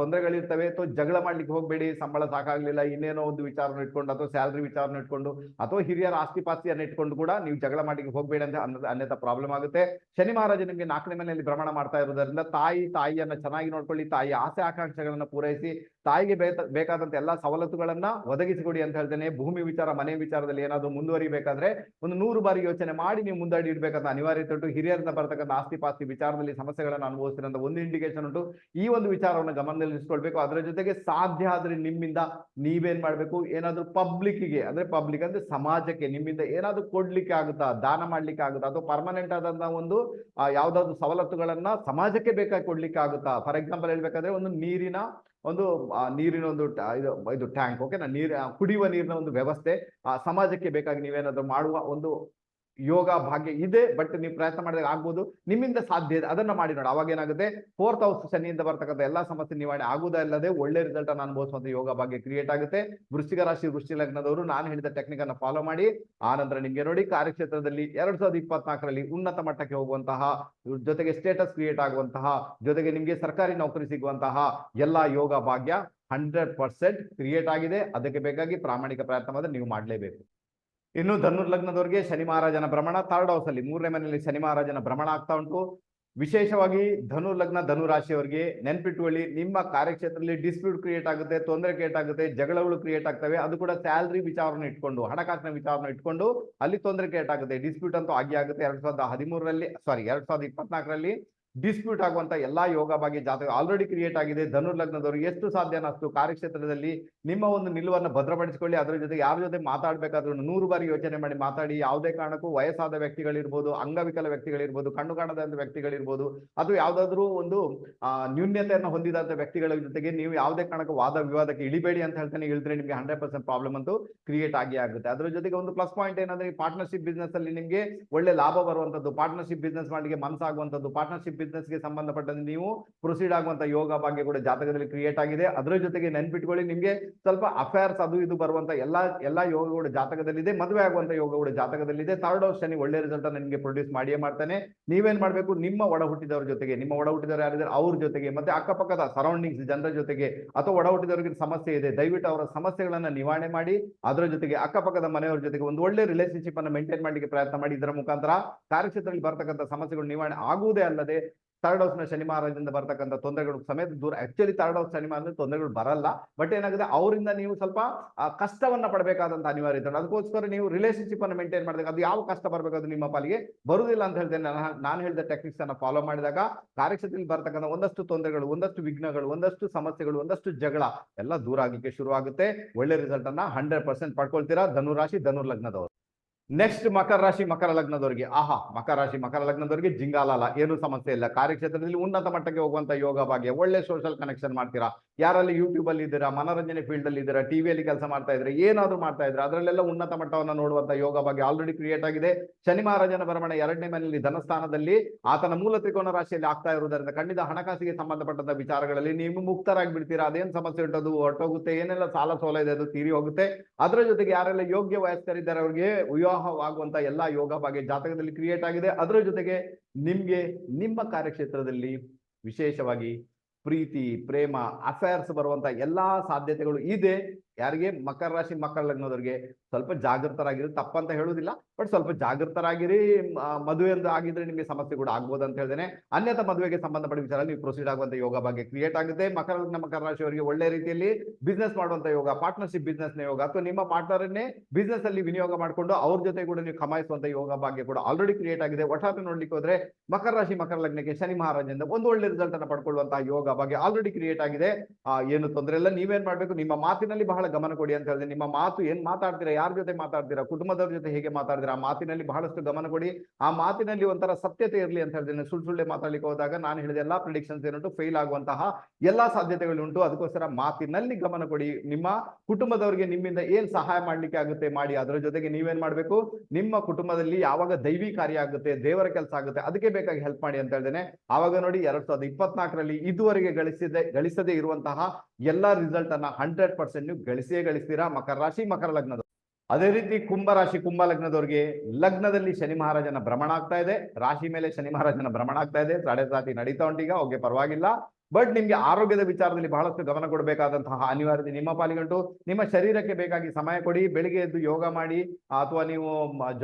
ತೊಂದರೆಗಳಿರ್ತವೆ. ಅಥವಾ ಜಗಳ ಮಾಡ್ಲಿಕ್ಕೆ ಹೋಗ್ಬೇಡಿ. ಸಂಬಳ ಸಾಕಾಗ್ಲಿಲ್ಲ. ಇನ್ನೇನೋ ಒಂದು ವಿಚಾರನ ಇಟ್ಕೊಂಡು, ಅಥವಾ ಸ್ಯಾಲ್ರಿ ವಿಚಾರನ ಇಟ್ಕೊಂಡು, ಅಥವಾ ಹಿರಿಯರ ಆಸ್ತಿ ಪಾಸ್ತಿಯನ್ನು ಇಟ್ಕೊಂಡು ಕೂಡ ನೀವು ಜಗಳ ಮಾಡ್ಲಿಕ್ಕೆ ಹೋಗ್ಬೇಡಿ ಅಂತ ಅನ್ನ ಅನ್ಯಥ ಪ್ರಾಬ್ಲಮ್ ಆಗುತ್ತೆ. ಶನಿ ಮಹಾರಾಜ ನಿಮಗೆ ನಾಲ್ಕನೇ ಮನೆಯಲ್ಲಿ ಭ್ರಮಣ ಮಾಡ್ತಾ ಇರೋದ್ರಿಂದ ತಾಯಿ ತಾಯಿಯನ್ನ ಚೆನ್ನಾಗಿ ನೋಡ್ಕೊಳ್ಳಿ, ತಾಯಿ ಆಸೆ ಆಕಾಂಕ್ಷೆಗಳನ್ನ ಪೂರೈಸಿ, ತಾಯಿಗೆ ಬೇಕ ಬೇಕಾದಂತ ಎಲ್ಲಾ ಸವಲತ್ತುಗಳನ್ನ ಒದಗಿಸಿಕೊಡಿ ಅಂತ ಹೇಳ್ತೇನೆ. ಭೂಮಿ ವಿಚಾರ, ಮನೆ ವಿಚಾರದಲ್ಲಿ ಏನಾದ್ರು ಮುಂದುವರಿಬೇಕಾದ್ರೆ ಒಂದು ನೂರು ಬಾರಿ ಯೋಚನೆ ಮಾಡಿ ನೀವು ಮುಂದಾಡಿ ಇಡ್ಬೇಕಂತ ಅನಿವಾರ್ಯತೆ ಉಂಟು. ಹಿರಿಯರಿಂದ ಬರ್ತಕ್ಕಂಥ ಆಸ್ತಿ ಪಾಸ್ತಿ ವಿಚಾರದಲ್ಲಿ ಸಮಸ್ಯೆಗಳನ್ನು ಅನುಭವಿಸ್ತಿರೋಂಥ ಒಂದು ಇಂಡಿಕೇಶನ್ ಉಂಟು. ಈ ಒಂದು ವಿಚಾರವನ್ನು ಗಮನದಲ್ಲಿ ಇರಿಸ್ಕೊಳ್ಬೇಕು. ಅದರ ಜೊತೆಗೆ ಸಾಧ್ಯ ಆದ್ರೆ ನಿಮ್ಮಿಂದ ನೀವೇನ್ ಮಾಡ್ಬೇಕು? ಏನಾದ್ರೂ ಪಬ್ಲಿಕ್ಗೆ ಅಂದ್ರೆ ಪಬ್ಲಿಕ್ ಅಂದ್ರೆ ಸಮಾಜಕ್ಕೆ ನಿಮ್ಮಿಂದ ಏನಾದ್ರೂ ಕೊಡ್ಲಿಕ್ಕೆ ಆಗುತ್ತಾ, ದಾನ ಮಾಡ್ಲಿಕ್ಕೆ ಆಗುತ್ತಾ, ಅಥವಾ ಪರ್ಮನೆಂಟ್ ಆದಂತಹ ಒಂದು ಯಾವ್ದಾದ್ರು ಸವಲತ್ತುಗಳನ್ನ ಸಮಾಜಕ್ಕೆ ಬೇಕಾಗಿ ಕೊಡ್ಲಿಕ್ಕೆ ಆಗುತ್ತಾ? ಫಾರ್ ಎಕ್ಸಾಂಪಲ್ ಹೇಳ್ಬೇಕಾದ್ರೆ ಒಂದು ನೀರಿನ ಒಂದು ನೀರಿನ ಒಂದು ಇದು ಇದು ಟ್ಯಾಂಕ್ ಓಕೆನಾ ನೀರು, ಕುಡಿಯುವ ನೀರಿನ ಒಂದು ವ್ಯವಸ್ಥೆ, ಆ, ಸಮಾಜಕ್ಕೆ ಬೇಕಾಗಿ ನೀವೇನಾದ್ರು ಮಾಡುವ ಒಂದು ಯೋಗ ಭಾಗ್ಯ ಇದೆ ಬಟ್ ನೀವು ಪ್ರಯತ್ನ ಮಾಡಿದಾಗ ಆಗ್ಬೋದು. ನಿಮ್ಮಿಂದ ಸಾಧ್ಯ ಇದೆ. ಅದನ್ನ ಮಾಡಿ ನೋಡಿ. ಅವಾಗ ಏನಾಗುತ್ತೆ? ಫೋರ್ತ್ ಹೌಸ್ ಶನಿಯಿಂದ ಬರ್ತಕ್ಕಂಥ ಎಲ್ಲಾ ಸಮಸ್ಯೆ ನಿವಾರಣೆ ಆಗುದೇ ಅಲ್ಲದೆ ಒಳ್ಳೆ ರಿಸಲ್ಟ್ ಅನ್ನು ಅನುಭವಿಸುವಂತ ಯೋಗ ಭಾಗ್ಯ ಕ್ರಿಯೇಟ್ ಆಗುತ್ತೆ. ವೃಶ್ಚಿಕ ರಾಶಿ ವೃಷ್ಟಿ ಲಗ್ನದವರು, ನಾನು ಹೇಳಿದ ಟೆಕ್ನಿಕ್ ಅನ್ನು ಫಾಲೋ ಮಾಡಿ. ಆ ನಂತರ ನಿಮ್ಗೆ ನೋಡಿ, ಕಾರ್ಯಕ್ಷೇತ್ರದಲ್ಲಿ ಎರಡ್ ಸಾವಿರದ ಇಪ್ಪತ್ನಾಲ್ಕರಲ್ಲಿ ಉನ್ನತ ಮಟ್ಟಕ್ಕೆ ಹೋಗುವಂತಹ, ಜೊತೆಗೆ ಸ್ಟೇಟಸ್ ಕ್ರಿಯೇಟ್ ಆಗುವಂತಹ, ಜೊತೆಗೆ ನಿಮ್ಗೆ ಸರ್ಕಾರಿ ನೌಕರಿ ಸಿಗುವಂತಹ ಎಲ್ಲಾ ಯೋಗ ಭಾಗ್ಯ ಹಂಡ್ರೆಡ್ ಪರ್ಸೆಂಟ್ ಕ್ರಿಯೇಟ್ ಆಗಿದೆ. ಅದಕ್ಕೆ ಬೇಕಾಗಿ ಪ್ರಾಮಾಣಿಕ ಪ್ರಯತ್ನ ಮಾತ್ರ ನೀವು ಮಾಡಲೇಬೇಕು. ಇನ್ನು ಧನುರ್ ಲಗ್ನದವರಿಗೆ ಶನಿ ಮಹಾರಾಜನ ಭ್ರಮಣ, ಥರ್ಡ್ ಹೌಸ್ ಅಲ್ಲಿ ಮೂರನೇ ಮನೆಯಲ್ಲಿ ಶನಿ ಮಹಾರಾಜನ ಭ್ರಮಣ ಆಗ್ತಾ ಉಂಟು. ವಿಶೇಷವಾಗಿ ಧನು ಲಗ್ನ ಧನು ರಾಶಿಯವರಿಗೆ ನೆನ್ಪಿಟ್ಟುಕೊಳ್ಳಿ, ನಿಮ್ಮ ಕಾರ್ಯಕ್ಷೇತ್ರದಲ್ಲಿ ಡಿಸ್ಪ್ಯೂಟ್ ಕ್ರಿಯೇಟ್ ಆಗುತ್ತೆ, ತೊಂದರೆ ಕ್ರಿಯೇಟ್ ಆಗುತ್ತೆ, ಜಗಳಗಳು ಕ್ರಿಯೇಟ್ ಆಗ್ತವೆ, ಅದು ಕೂಡ ಸ್ಯಾಲ್ರಿ ವಿಚಾರವನ್ನು ಇಟ್ಕೊಂಡು, ಹಣಕಾಸಿನ ವಿಚಾರವನ್ನು ಇಟ್ಕೊಂಡು ಅಲ್ಲಿ ತೊಂದರೆ ಕ್ರಿಯೇಟ್ ಆಗುತ್ತೆ. ಡಿಸ್ಪ್ಯೂಟ್ ಅಂತೂ ಆಗಿ ಆಗುತ್ತೆ. ಎರಡ್ ಸಾವಿರದ ಹದಿಮೂರರಲ್ಲಿ ಸಾರಿ ಎರಡ್ ಸಾವಿರದ ಇಪ್ಪತ್ನಾಲ್ಕರಲ್ಲಿ ಡಿಸ್ಪ್ಯೂಟ್ ಆಗುವಂತ ಎಲ್ಲಾ ಯೋಗ ಭಾಗ್ಯ ಜಾತಕ ಆಲ್ರೆಡಿ ಕ್ರಿಯೇಟ್ ಆಗಿದೆ. ಧನುರ್ ಲಗ್ನದವರು ಎಷ್ಟು ಸಾಧ್ಯನ ಅಷ್ಟು ಕಾರ್ಯಕ್ಷೇತ್ರದಲ್ಲಿ ನಿಮ್ಮ ಒಂದು ನಿಲುವನ್ನು ಭದ್ರಪಡಿಸಿಕೊಳ್ಳಿ. ಅದರ ಜೊತೆ ಯಾರ ಜೊತೆ ಮಾತಾಡ್ಬೇಕಾದ್ರೂ ನೂರು ಬಾರಿ ಯೋಚನೆ ಮಾಡಿ ಮಾತಾಡಿ. ಯಾವುದೇ ಕಾರಣಕ್ಕೂ ವಯಸ್ಸಾದ ವ್ಯಕ್ತಿಗಳಿರ್ಬೋದು, ಅಂಗವಿಕಲ ವ್ಯಕ್ತಿಗಳಿರ್ಬೋದು, ಕಣ್ಣು ಕಾಣದಂತ ವ್ಯಕ್ತಿಗಳಿರ್ಬೋದು, ಅದು ಯಾವ್ದಾದ್ರೂ ಒಂದು ನ್ಯೂನ್ಯತೆಯನ್ನು ಹೊಂದಿದಂತ ವ್ಯಕ್ತಿಗಳ ಜೊತೆಗೆ ನೀವು ಯಾವುದೇ ಕಾರಣಕ್ಕೂ ವಾದ ವಿವಾದಕ್ಕೆ ಇಳಿಬೇಡಿ ಅಂತ ಹೇಳ್ತಾನೆ ಹೇಳಿದ್ರೆ ನಿಮಗೆ ಹಂಡ್ರೆಡ್ ಪರ್ಸೆಂಟ್ ಪ್ರಾಬ್ಲಮ್ ಅಂತೂ ಕ್ರಿಯೇಟ್ ಆಗಿ ಆಗುತ್ತೆ. ಅದ್ರ ಜೊತೆಗೆ ಒಂದು ಪ್ಲಸ್ ಪಾಯಿಂಟ್ ಏನಂದ್ರೆ ಪಾರ್ಟ್ನರ್ಶಿಪ್ ಬಿಸ್ನೆಸ್ ಅಲ್ಲಿ ನಿಮ್ಗೆ ಒಳ್ಳೆ ಲಾಭ ಬರುವಂತದ್ದು ಪಾರ್ಟ್ನರ್ಶಿಪ್ ಬಿಸ್ನೆಸ್ ಮಾಡಲಿಕ್ಕೆ ಮನಸ್ಸಾಗುವಂತದ್ದು ಪಾರ್ಟ್ನರ್ಶಿಪ್ ಬಿಸ್ನೆಸ್ಗೆ ಸಂಬಂಧಪಟ್ಟಂತೆ ನೀವು ಪ್ರೊಸೀಡ್ ಆಗುವಂತ ಯೋಗ ಭಾಗ್ಯ ಕೂಡ ಜಾತಕದಲ್ಲಿ ಕ್ರಿಯೇಟ್ ಆಗಿದೆ. ಅದರ ಜೊತೆಗೆ ನೆನ್ಪಿಟ್ಕೊಳ್ಳಿ, ನಿಮ್ಗೆ ಸ್ವಲ್ಪ ಅಫೇರ್ಸ್ ಅದು ಇದು ಬರುವಂತ ಎಲ್ಲಾ ಎಲ್ಲಾ ಯೋಗ ಕೂಡ ಜಾತಕದಲ್ಲಿದೆ. ಮದುವೆ ಆಗುವಂತ ಯೋಗ ಕೂಡ ಜಾತಕದಲ್ಲಿದೆ. ಥರ್ಡ್ ಹೌಸ್ ಶನಿ ಒಳ್ಳೆ ರಿಸಲ್ಟ್ ನಿಮಗೆ ಪ್ರೊಡ್ಯೂಸ್ ಮಾಡಿಯೇ ಮಾಡ್ತಾನೆ. ನೀವೇನ್ ಮಾಡ್ಬೇಕು? ನಿಮ್ಮ ಒಡ ಹುಟ್ಟಿದವರ ಜೊತೆಗೆ, ನಿಮ್ಮ ಒಡ ಹುಟ್ಟಿದವರು ಯಾರಿದ್ದಾರೆ? ಅವ್ರ ಜೊತೆಗೆ, ಮತ್ತೆ ಅಕ್ಕಪಕ್ಕದ ಸರೌಂಡಿಂಗ್ಸ್ ಜನರ ಜೊತೆಗೆ ಅಥವಾ ಒಡ ಹುಟ್ಟಿದವರಿಗೆ ಸಮಸ್ಯೆ ಇದೆ, ದಯವಿಟ್ಟು ಅವರ ಸಮಸ್ಯೆಗಳನ್ನ ನಿವಾರಣೆ ಮಾಡಿ. ಅದರ ಜೊತೆಗೆ ಅಕ್ಕಪಕ್ಕದ ಮನೆಯವರ ಜೊತೆಗೆ ಒಂದು ಒಳ್ಳೆ ರಿಲೇಶನ್ಶಿಪ್ ಅನ್ನು ಮೇಂಟೈನ್ ಮಾಡಲಿಕ್ಕೆ ಪ್ರಯತ್ನ ಮಾಡಿ. ಇದರ ಮುಖಾಂತರ ಕಾರ್ಯಕ್ಷೇತ್ರದಲ್ಲಿ ಬರ್ತಕ್ಕಂಥ ಸಮಸ್ಯೆಗಳು ನಿವಾರಣೆ ಆಗುವುದೇ ಅಲ್ಲದೆ ಥರ್ಡ್ ಹೌಸ್ನ ಶನಿ ಮಹಾರಾಜದಿಂದ ಬರ್ತಕ್ಕಂಥ ತೊಂದರೆಗಳು ಸಮೇತ ದೂರ. Actually third house Shani Maharaja ತೊಂದರೆಗಳು ಬರಲ್ಲ. ಬಟ್ ಏನಾಗುತ್ತೆ ಅವರಿಂದ ನೀವು ಸ್ವಲ್ಪ ಕಷ್ಟವನ್ನ ಪಡಬೇಕಾದಂತ ಅನಿವಾರ್ಯತೆ ಅದಕ್ಕೋಸ್ಕರ ನೀವು ರಿಲೇಶನ್ಶಿಪ್ ಅನ್ನು ಮೇಂಟೈನ್ ಮಾಡಿದಾಗ ಅದು ಯಾವ ಕಷ್ಟ ಬರಬೇಕು ಅದು ನಿಮ್ಮ ಪಾಲಿಗೆ ಬರುವುದಿಲ್ಲ ಅಂತ ಹೇಳ್ತೇನೆ ನಾನು. ಹೇಳಿದ ಟೆಕ್ನಿಕ್ಸ್ ಅನ್ನ ಫಾಲೋ ಮಾಡಿದಾಗ ಕಾರ್ಯಕ್ಷೇತ್ರದಲ್ಲಿ ಬರ್ತಕ್ಕಂಥ ಒಂದಷ್ಟು ತೊಂದರೆಗಳು, ಒಂದಷ್ಟು ವಿಘ್ನಗಳು, ಒಂದಷ್ಟು ಸಮಸ್ಯೆಗಳು, ಒಂದಷ್ಟು ಜಗಳ ಎಲ್ಲ ದೂರ ಆಗಲಿಕ್ಕೆ ಶುರು ಆಗುತ್ತೆ ಒಳ್ಳೆ ರಿಸಲ್ಟ್ ಅನ್ನ ಹಂಡ್ರೆಡ್ ಪರ್ಸೆಂಟ್ ಪಡ್ಕೊಳ್ತೀರಾ? ಧನುರಾಶಿ ಧನುರ್ ಲಗ್ನದವರು. ನೆಕ್ಸ್ಟ್ ಮಕರ ರಾಶಿ, ಮಕರ ಲಗ್ನದವರಿಗೆ. ಆಹಾ, ಮಕರ ರಾಶಿ, ಮಕರ ಲಗ್ನದವರಿಗೆ ಜಿಂಗಾಲಾಲ. ಏನು ಸಮಸ್ಯೆ ಇಲ್ಲ. ಕಾರ್ಯಕ್ಷೇತ್ರದಲ್ಲಿ ಉನ್ನತ ಮಟ್ಟಕ್ಕೆ ಹೋಗುವಂತ ಯೋಗ ಭಾಗ್ಯ. ಒಳ್ಳೆ ಸೋಷಿಯಲ್ ಕನೆಕ್ಷನ್ ಮಾಡ್ತೀರಾ? ಯಾರಲ್ಲಿ ಯೂಟ್ಯೂಬ್ ಅಲ್ಲಿ ಇದ್ದೀರಾ? ಮನೋರಂಜನೆ ಫೀಲ್ಡ್ ಅಲ್ಲಿ ಇದ್ದೀರಾ? ಟಿವಿಯಲ್ಲಿ ಕೆಲಸ ಮಾಡ್ತಾ ಇದ್ರೆ ಏನಾದ್ರೂ ಮಾಡ್ತಾ ಇದ್ರೆ ಅದರಲ್ಲೆಲ್ಲ ಉನ್ನತ ಮಟ್ಟವನ್ನು ನೋಡುವಂತ ಯೋಗ ಭಾಗ್ಯ ಆಲ್ರೆಡಿ ಕ್ರಿಯೇಟ್ ಆಗಿದೆ. ಶನಿ ಮಹಾರಾಜನ ಬರಮಣೆ ಎರಡನೇ ಮನೆಯಲ್ಲಿ ಧನಸ್ಥಾನದಲ್ಲಿ. ಆತನ ಮೂಲ ತ್ರಿಕೋನ ರಾಶಿಯಲ್ಲಿ ಆಗ್ತಾ ಇರುವುದರಿಂದ ಖಂಡಿತ ಹಣಕಾಸಿಗೆ ಸಂಬಂಧಪಟ್ಟಂತ ವಿಚಾರಗಳಲ್ಲಿ ನೀವು ಮುಕ್ತರಾಗಿ ಬಿಡ್ತೀರಾ ಅದೇನು ಸಮಸ್ಯೆ ಉಂಟದು? ಹೊರಟೋಗುತ್ತೆ? ಏನೆಲ್ಲ ಸಾಲ ಸೋಲ ಇದೆ ಅದು ತೀರಿ ಹೋಗುತ್ತೆ. ಅದರ ಜೊತೆಗೆ ಯಾರೆಲ್ಲ ಯೋಗ್ಯ ವಯಸ್ಕರಿದ್ದಾರೆ, ಅವರಿಗೆ ವಿವಾಹವಾಗುವಂತ ಎಲ್ಲಾ ಯೋಗ ಭಾಗ್ಯ ಜಾತಕದಲ್ಲಿ ಕ್ರಿಯೇಟ್ ಆಗಿದೆ. ಅದರ ಜೊತೆಗೆ ನಿಮ್ಗೆ ನಿಮ್ಮ ಕಾರ್ಯಕ್ಷೇತ್ರದಲ್ಲಿ ವಿಶೇಷವಾಗಿ ಪ್ರೀತಿ, ಪ್ರೇಮ ಅಫೇರ್ಸ್ ಬರುವಂತ ಎಲ್ಲಾ ಸಾಧ್ಯತೆಗಳು ಇದೆ. ಯಾರಿಗೆ? ಮಕರ ರಾಶಿ ಮಕರ ಲಗ್ನದವ್ರಿಗೆ. ಸ್ವಲ್ಪ ಜಾಗೃತರಾಗಿರಿ, ತಪ್ಪಂತ ಹೇಳುವುದಿಲ್ಲ, ಬಟ್ ಸ್ವಲ್ಪ ಜಾಗೃತರಾಗಿರಿ ಮದುವೆ ಎಂದು ಆಗಿದ್ರೆ ನಿಮಗೆ ಸಮಸ್ಯೆ ಕೂಡ ಆಗ್ಬೋದು ಅಂತ ಹೇಳ್ದೇನೆ. ಅನ್ಯತ ಮದುವೆಗೆ ಸಂಬಂಧಪಟ್ಟ ವಿಚಾರ ನೀವು ಪ್ರೊಸೀಡ್ ಆಗುವಂತ ಯೋಗ ಬಗ್ಗೆ ಕ್ರಿಯೇಟ್ ಆಗುತ್ತೆ. ಮಕರ ಮಕರ ರಾಶಿಯವರಿಗೆ ಒಳ್ಳೆ ರೀತಿಯಲ್ಲಿ ಬಿಸ್ನೆಸ್ ಮಾಡುವಂತ ಯೋಗ ಪಾರ್ಟ್ನರ್ಶಿಪ್ ಬಿಸ್ನೆಸ್ನ ಯೋಗ, ಅಥವಾ ನಿಮ್ಮ ಪಾರ್ಟ್ನರ್ನೇ ಬಿಸ್ನೆಸ್ ಅಲ್ಲಿ ವಿನಿಯೋಗ ಮಾಡಿಕೊಂಡು ಅವ್ರ ಜೊತೆ ಕೂಡ ನೀವು ಕಮಾಯಿಸುವಂತ ಯೋಗ ಭಾಗ್ಯ ಕೂಡ ಆಲ್ರೆಡಿ ಕ್ರಿಯೇಟ್ ಆಗಿದೆ. ಒಟ್ಟಾರೆ ನೋಡ್ಲಿಕ್ಕೆ ಹೋದ್ರೆ ಮಕರ ರಾಶಿ, ಮಕರ ಲಗ್ನಕ್ಕೆ ಶನಿ ಮಹಾರಾಜನಿಂದ ಒಂದು ಒಳ್ಳೆ ರಿಸಲ್ಟ್ ಅನ್ನು ಪಡ್ಕೊಳ್ಳುವಂತಹ ಯೋಗ ಭಾಗ್ಯ ಆಲ್ರೆಡಿ ಕ್ರಿಯೇಟ್ ಆಗಿದೆ. ಏನು ತೊಂದರೆ ಇಲ್ಲ, ನೀವೇನ್ ಮಾಡ್ಬೇಕು? ನಿಮ್ಮ ಮಾತಿನಲ್ಲಿ ಬಹಳ ಗಮನ ಕೊಡಿ ಅಂತ ಹೇಳಿದ್ರೆ ನಿಮ್ಮ ಮಾತು ಏನ್ ಮಾತಾಡ್ತೀರಾ ಯಾರ ಜೊತೆ ಮಾತಾಡ್ತೀರಾ? ಕುಟುಂಬದವ್ರ ಜೊತೆ ಹೇಗೆ ಮಾತಾಡ್ತೀರಾ? ಆ ಮಾತಿನಲ್ಲಿ ಬಹಳಷ್ಟು ಗಮನ ಕೊಡಿ. ಆ ಮಾತಿನಲ್ಲಿ ಒಂಥರ ಸತ್ಯತೆ ಇರಲಿ ಅಂತ ಹೇಳಿದ್ರೆ ಸುಳ್ಳು ಸುಳ್ಳೆ ಮಾತಾಡ್ಲಿಕ್ಕೆ ಹೋದಾಗ ನಾನು ಹೇಳಿದ ಎಲ್ಲಾ ಪ್ರಿಡಿಕ್ಷನ್ಸ್ ಏನುಂಟು ಫೇಲ್ ಆಗುವಂತಹ ಎಲ್ಲಾ ಸಾಧ್ಯತೆಗಳು ಉಂಟು. ಅದಕ್ಕೋಸ್ಕರ ಮಾತಿನಲ್ಲಿ ಗಮನ ಕೊಡಿ. ನಿಮ್ಮ ಕುಟುಂಬದವರಿಗೆ ನಿಮ್ಮಿಂದ ಏನ್ ಸಹಾಯ ಮಾಡ್ಲಿಕ್ಕೆ ಆಗುತ್ತೆ ಮಾಡಿ. ಅದರ ಜೊತೆಗೆ ನೀವೇನ್ ಮಾಡ್ಬೇಕು? ನಿಮ್ಮ ಕುಟುಂಬದಲ್ಲಿ ಯಾವಾಗ ದೈವಿ ಕಾರ್ಯ ಆಗುತ್ತೆ, ದೇವರ ಕೆಲಸ ಆಗುತ್ತೆ, ಅದಕ್ಕೆ ಬೇಕಾಗಿ ಹೆಲ್ಪ್ ಮಾಡಿ ಅಂತ ಹೇಳ್ದೇನೆ ಆವಾಗ ನೋಡಿ ಎರಡ್ ಸಾವಿರದ ಇಪ್ಪತ್ನಾಲ್ಕರಲ್ಲಿ ಇದುವರೆಗೆ ಗಳಿಸಿದೆ, ಗಳಿಸದೇ ಇರುವಂತಹ ಎಲ್ಲಾ ರಿಸಲ್ಟ್ ಅನ್ನ ಹಂಡ್ರೆಡ್ ಪರ್ಸೆಂಟ್ ನೀವು ಗಳಿಸಿಯೇ ಗಳಿಸ್ತೀರಾ? ಮಕರ ರಾಶಿ, ಮಕರ ಲಗ್ನದ. ಅದೇ ರೀತಿ ಕುಂಭ ರಾಶಿ, ಕುಂಭ ಲಗ್ನದವ್ರಿಗೆ ಲಗ್ನದಲ್ಲಿ ಶನಿ ಮಹಾರಾಜನ ಭ್ರಮಣ ಆಗ್ತಾ ಇದೆ. ರಾಶಿ ಮೇಲೆ ಶನಿ ಮಹಾರಾಜನ ಭ್ರಮಣ ಆಗ್ತಾ ಇದೆ. ಸಾಡೆ ಸಾತಿ ನಡೀತಾ ಉಂಟೀಗ ಓಕೆ ಪರವಾಗಿಲ್ಲ. ಬಟ್ ನಿಮ್ಗೆ ಆರೋಗ್ಯದ ವಿಚಾರದಲ್ಲಿ ಬಹಳಷ್ಟು ಗಮನ ಕೊಡಬೇಕಾದಂತಹ ಅನಿವಾರ್ಯತೆ ನಿಮ್ಮ ಪಾಲಿಗಂಟು. ನಿಮ್ಮ ಶರೀರಕ್ಕೆ ಬೇಕಾಗಿ ಸಮಯ ಕೊಡಿ. ಬೆಳಿಗ್ಗೆ ಎದ್ದು ಯೋಗ ಮಾಡಿ, ಅಥವಾ ನೀವು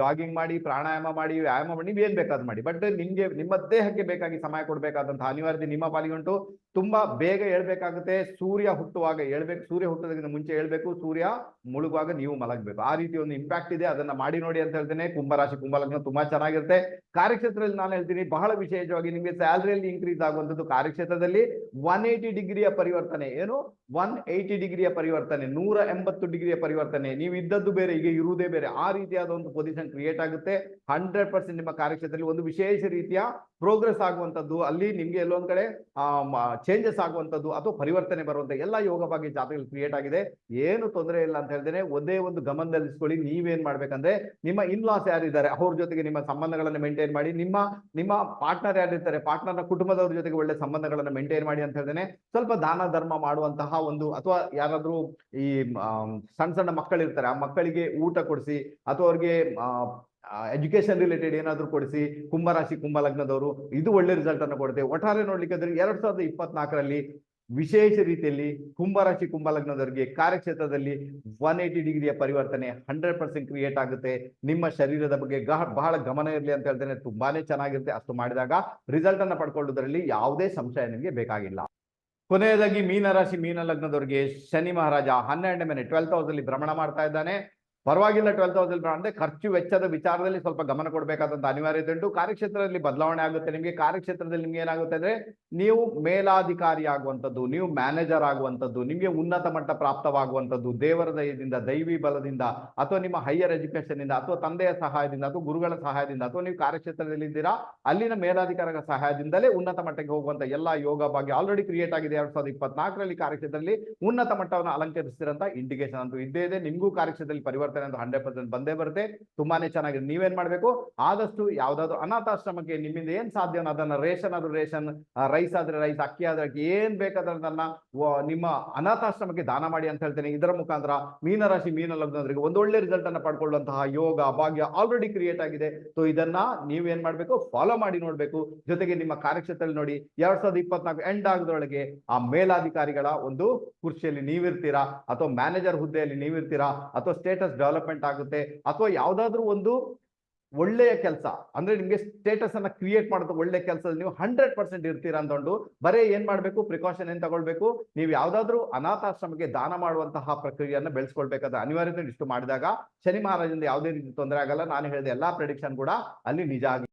ಜಾಗಿಂಗ್ ಮಾಡಿ, ಪ್ರಾಣಾಯಾಮ ಮಾಡಿ, ವ್ಯಾಯಾಮ ಮಾಡಿ, ನೀವು ಏನ್ ಬೇಕಾದ್ ಮಾಡಿ. ಬಟ್ ನಿಮ್ಗೆ, ನಿಮ್ಮ ದೇಹಕ್ಕೆ ಬೇಕಾಗಿ ಸಮಯ ಕೊಡಬೇಕಾದಂತಹ ಅನಿವಾರ್ಯತೆ ನಿಮ್ಮ ಪಾಲಿಗಂಟು. ತುಂಬಾ ಬೇಗ ಹೇಳ್ಬೇಕಾಗುತ್ತೆ, ಸೂರ್ಯ ಹುಟ್ಟುವಾಗ ಹೇಳ್ಬೇಕು, ಸೂರ್ಯ ಹುಟ್ಟೋದಕ್ಕಿಂತ ಮುಂಚೆ ಹೇಳ್ಬೇಕು, ಸೂರ್ಯ ಮುಳುಗುವಾಗ ನೀವು ಮಲಗಬೇಕು. ಆ ರೀತಿ ಒಂದು ಇಂಪ್ಯಾಕ್ಟ್ ಇದೆ, ಅದನ್ನ ಮಾಡಿ ನೋಡಿ ಅಂತ ಹೇಳ್ತೇನೆ. ಕುಂಭರಾಶಿ, ಕುಂಭಲಗ್ನ ತುಂಬಾ ಚೆನ್ನಾಗಿರುತ್ತೆ. ಕಾರ್ಯಕ್ಷೇತ್ರದಲ್ಲಿ ನಾನು ಹೇಳ್ತೀನಿ, ಬಹಳ ವಿಶೇಷವಾಗಿ ನಿಮಗೆ ಸ್ಯಾಲರಿಯಲ್ಲಿ ಇನ್ಕ್ರೀಸ್ ಆಗುವಂಥದ್ದು ಕಾರ್ಯಕ್ಷೇತ್ರದಲ್ಲಿ ಒನ್ ಏಯ್ಟಿ ಡಿಗ್ರಿಯ ಪರಿವರ್ತನೆ. ಏನು? ಒನ್ ಏಯ್ಟಿ ಡಿಗ್ರಿಯ ಪರಿವರ್ತನೆ ನೂರ ಎಂಬತ್ತು ಡಿಗ್ರಿಯ ಪರಿವರ್ತನೆ. ನೀವು ಇದ್ದದ್ದು ಬೇರೆ, ಈಗ ಇರುವುದೇ ಬೇರೆ. ಆ ರೀತಿಯಾದ ಒಂದು ಪೊಸಿಷನ್ ಕ್ರಿಯೇಟ್ ಆಗುತ್ತೆ. ಹಂಡ್ರೆಡ್ ಪರ್ಸೆಂಟ್ ನಿಮ್ಮ ಕಾರ್ಯಕ್ಷೇತ್ರದಲ್ಲಿ ಒಂದು ವಿಶೇಷ ರೀತಿಯ ಪ್ರೋಗ್ರೆಸ್ ಆಗುವಂಥದ್ದು, ಅಲ್ಲಿ ನಿಮ್ಗೆ ಎಲ್ಲೊಂದು ಕಡೆ ಚೇಂಜಸ್ ಆಗುವಂಥದ್ದು ಅಥವಾ ಪರಿವರ್ತನೆ ಬರುವಂತ ಎಲ್ಲ ಯೋಗ ಬಗ್ಗೆ ಜಾತಕಗಳು ಕ್ರಿಯೇಟ್ ಆಗಿದೆ. ಏನು ತೊಂದರೆ ಇಲ್ಲ ಅಂತ ಹೇಳಿದ್ರೆ ಒಂದೇ ಒಂದು ಗಮನದಲ್ಲಿಸ್ಕೊಳ್ಳಿ. ನೀವೇನ್ ಮಾಡ್ಬೇಕಂದ್ರೆ, ನಿಮ್ಮ ಇನ್ಲಾಸ್ ಯಾರಿದ್ದಾರೆ, ಅವ್ರ ಜೊತೆಗೆ ನಿಮ್ಮ ಸಂಬಂಧಗಳನ್ನ ಮೇಂಟೈನ್ ಮಾಡಿ, ನಿಮ್ಮ ನಿಮ್ಮ ಪಾರ್ಟ್ನರ್ ಯಾರಿರ್ತಾರೆ ಪಾರ್ಟ್ನರ್ನ ಕುಟುಂಬದವ್ರ ಜೊತೆಗೆ ಒಳ್ಳೆ ಸಂಬಂಧಗಳನ್ನ ಮೇಂಟೈನ್ ಮಾಡಿ ಅಂತ ಹೇಳ್ದೇನೆ, ಸ್ವಲ್ಪ ದಾನ, ಧರ್ಮ ಮಾಡುವಂತಹ ಒಂದು ಅಥವಾ ಯಾರಾದ್ರೂ ಈ ಸಣ್ಣ ಸಣ್ಣ ಮಕ್ಕಳಿರ್ತಾರೆ, ಆ ಮಕ್ಕಳಿಗೆ ಊಟ ಕೊಡಿಸಿ, ಅಥವಾ ಅವ್ರಿಗೆ ಎಜುಕೇಶನ್ ರಿಲೇಟೆಡ್ ಏನಾದರೂ ಕೊಡಿಸಿ, ಕುಂಭರಾಶಿ ಕುಂಭ ಲಗ್ನದವರು ಇದು ಒಳ್ಳೆ ರಿಸಲ್ಟ್ ಅನ್ನು ಕೊಡುತ್ತೆ. ಒಟ್ಟಾರೆ ನೋಡ್ಲಿಕ್ಕೆ ಅಂದ್ರೆ ಎರಡ್ ಸಾವಿರದ ಇಪ್ಪತ್ನಾಲ್ಕರಲ್ಲಿ ವಿಶೇಷ ರೀತಿಯಲ್ಲಿ ಕುಂಭರಾಶಿ ಕುಂಭ ಲಗ್ನದವರಿಗೆ ಕಾರ್ಯಕ್ಷೇತ್ರದಲ್ಲಿ ಒನ್ ಏಯ್ಟಿ ಡಿಗ್ರಿಯ ಪರಿವರ್ತನೆ ಹಂಡ್ರೆಡ್ ಪರ್ಸೆಂಟ್ ಕ್ರಿಯೇಟ್ ಆಗುತ್ತೆ. ನಿಮ್ಮ ಶರೀರದ ಬಗ್ಗೆ ಬಹಳ ಗಮನ ಇರಲಿ ಅಂತ ಹೇಳ್ತೇನೆ. ತುಂಬಾನೇ ಚೆನ್ನಾಗಿರುತ್ತೆ. ಅಷ್ಟು ಮಾಡಿದಾಗ ರಿಸಲ್ಟ್ ಅನ್ನ ಪಡ್ಕೊಳ್ಳೋದ್ರಲ್ಲಿ ಯಾವುದೇ ಸಂಶಯ ನಿಮಗೆ ಬೇಕಾಗಿಲ್ಲ. ಕೊನೆಯದಾಗಿ ಮೀನರಾಶಿ ಮೀನ ಲಗ್ನದವರಿಗೆ ಶನಿ ಮಹಾರಾಜ ಹನ್ನೆರಡನೇ ಮನೆ ಟ್ವೆಲ್ತ್ ಹೌಸ್ ಅಲ್ಲಿ ಭ್ರಮಣ ಮಾಡ್ತಾ ಇದ್ದಾನೆ. ಪರವಾಗಿಲ್ಲ ಟ್ವೆಲ್ ತೌಸಂಡ್ ಅಂದ್ರೆ ಖರ್ಚು ವೆಚ್ಚದ ವಿಚಾರದಲ್ಲಿ ಸ್ವಲ್ಪ ಗಮನ ಕೊಡಬೇಕಾದಂತ ಅನಿವಾರ್ಯತೆ ಉಂಟು. ಕಾರ್ಯಕ್ಷೇತ್ರದಲ್ಲಿ ಬದಲಾವಣೆ ಆಗುತ್ತೆ ನಿಮಗೆ. ಕಾರ್ಯಕ್ಷೇತ್ರದಲ್ಲಿ ನಿಮ್ಗೆ ಏನಾಗುತ್ತೆ ಅಂದ್ರೆ ನೀವು ಮೇಲಾಧಿಕಾರಿ ಆಗುವಂಥದ್ದು, ನೀವು ಮ್ಯಾನೇಜರ್ ಆಗುವಂಥದ್ದು, ನಿಮಗೆ ಉನ್ನತ ಮಟ್ಟ ಪ್ರಾಪ್ತವಾಗುವಂಥದ್ದು, ದೇವರ ದಯದಿಂದ ದೈವಿ ಬಲದಿಂದ, ಅಥವಾ ನಿಮ್ಮ ಹೈಯರ್ ಎಜುಕೇಶನ್ ಇಂದ, ಅಥವಾ ತಂದೆಯ ಸಹಾಯದಿಂದ, ಅಥವಾ ಗುರುಗಳ ಸಹಾಯದಿಂದ, ಅಥವಾ ನೀವು ಕಾರ್ಯಕ್ಷೇತ್ರದಲ್ಲಿ ಇದ್ದೀರಾ, ಅಲ್ಲಿನ ಮೇಲಾಧಿಕಾರಿಗಳ ಸಹಾಯದಿಂದಲೇ ಉನ್ನತ ಮಟ್ಟಕ್ಕೆ ಹೋಗುವಂತ ಎಲ್ಲಾ ಯೋಗ ಭಾಗ್ಯ ಆಲ್ರೆಡಿ ಕ್ರಿಯೇಟ್ ಆಗಿದೆ ಎರಡ್ ಸಾವಿರದ ಇಪ್ಪತ್ನಾಲ್ಕರಲ್ಲಿ ಕಾರ್ಯಕ್ಷೇತ್ರದಲ್ಲಿ ಉನ್ನತ ಮಟ್ಟವನ್ನು ಅಲಂಕರಿಸ್ತಿರಂತ ಇಂಡಿಕೇಶನ್ ಅಂತೂ ಇದ್ದೇ ಇದೆ. ನಿಮಗೂ ಕಾರ್ಯಕ್ಷೇತ್ರದಲ್ಲಿ ಪರಿವರ್ತನೆ ಅಂತ ಹಂಡ್ರೆಡ್ ಪರ್ಸೆಂಟ್ ಬಂದೇ ಬರುತ್ತೆ. ತುಂಬಾನೇ ಚೆನ್ನಾಗಿದೆ ನೀವೇನ್ ಮಾಡ್ಬೇಕು? ಆದಷ್ಟು ಯಾವ್ದಾದ್ರು ಅನಾಥಾಶ್ರಮಕ್ಕೆ ನಿಮ್ಮಿಂದ ಏನ್ ಸಾಧ್ಯ ಅದನ್ನ ರೇಷನ್ ಆದ್ರೂ ರೇಷನ್ ರೈಸ್ ಆದ್ರೆ ರೈಸ್, ಅಕ್ಕಿ ಆದ್ರೆ ಅಕ್ಕಿ, ಏನ್ ಬೇಕಾದ್ರನ್ನ ನಿಮ್ಮ ಅನಾಥಾಶ್ರಮಕ್ಕೆ ದಾನ ಮಾಡಿ ಅಂತ ಹೇಳ್ತೇನೆ. ಇದರ ಮುಖಾಂತರ ಮೀನರಾಶಿ ಮೀನ ಲಗ್ನದವರಿಗೆ ಒಂದೊಳ್ಳೆ ರಿಸಲ್ಟ್ ಅನ್ನ ಪಡ್ಕೊಳ್ಳುವಂತಹ ಯೋಗ, ಭಾಗ್ಯ ಆಲ್ರೆಡಿ ಕ್ರಿಯೇಟ್ ಆಗಿದೆ. ಸೊ ಇದನ್ನ ನೀವೇನ್ ಮಾಡ್ಬೇಕು? ಫಾಲೋ ಮಾಡಿ ನೋಡ್ಬೇಕು. ಜೊತೆಗೆ ನಿಮ್ಮ ಕಾರ್ಯಕ್ಷೇತ್ರದಲ್ಲಿ ನೋಡಿ, ಎರಡ್ ಸಾವಿರದ ಇಪ್ಪತ್ನಾಲ್ಕು ಎಂಡ್ ಆಗದ್ರೊಳಗೆ ಆ ಮೇಲಾಧಿಕಾರಿಗಳ ಒಂದು ಕುರ್ಚಿಯಲ್ಲಿ ನೀವಿರ್ತೀರಾ? ಅಥವಾ ಮ್ಯಾನೇಜರ್ ಹುದ್ದೆಯಲ್ಲಿ ನೀವಿರ್ತೀರಾ? ಅಥವಾ ಸ್ಟೇಟಸ್ ಡೆವಲಪ್ಮೆಂಟ್ ಆಗುತ್ತೆ ಅಥವಾ ಯಾವ್ದಾದ್ರು ಒಂದು ಒಳ್ಳೆಯ ಕೆಲಸ, ಅಂದ್ರೆ ನಿಮ್ಗೆ ಸ್ಟೇಟಸ್ ಅನ್ನ ಕ್ರಿಯೇಟ್ ಮಾಡೋದು ಒಳ್ಳೆ ಕೆಲಸದಲ್ಲಿ ನೀವು ಹಂಡ್ರೆಡ್ ಪರ್ಸೆಂಟ್ ಇರ್ತೀರಾ ಅಂದ್ಕೊಂಡು ಬರೇ ಏನ್ ಮಾಡ್ಬೇಕು ಪ್ರಿಕಾಷನ್ ಏನ್ ತಗೊಳ್ಬೇಕು, ನೀವು ಯಾವ್ದಾದ್ರು ಅನಾಥಾಶ್ರಮಕ್ಕೆ ದಾನ ಮಾಡುವಂತಹ ಪ್ರಕ್ರಿಯೆಯನ್ನ ಬೆಳೆಸ್ಕೊಳ್ಬೇಕಾದ ಅನಿವಾರ್ಯತೆ ಇಷ್ಟು ಮಾಡಿದಾಗ ಶನಿ ಮಹಾರಾಜಿಂದ ಯಾವುದೇ ರೀತಿ ತೊಂದರೆ ಆಗಲ್ಲ, ನಾನು ಹೇಳಿದ ಎಲ್ಲಾ ಪ್ರೆಡಿಕ್ಷನ್ ಕೂಡ ಅಲ್ಲಿ ನಿಜ ಆಗಿ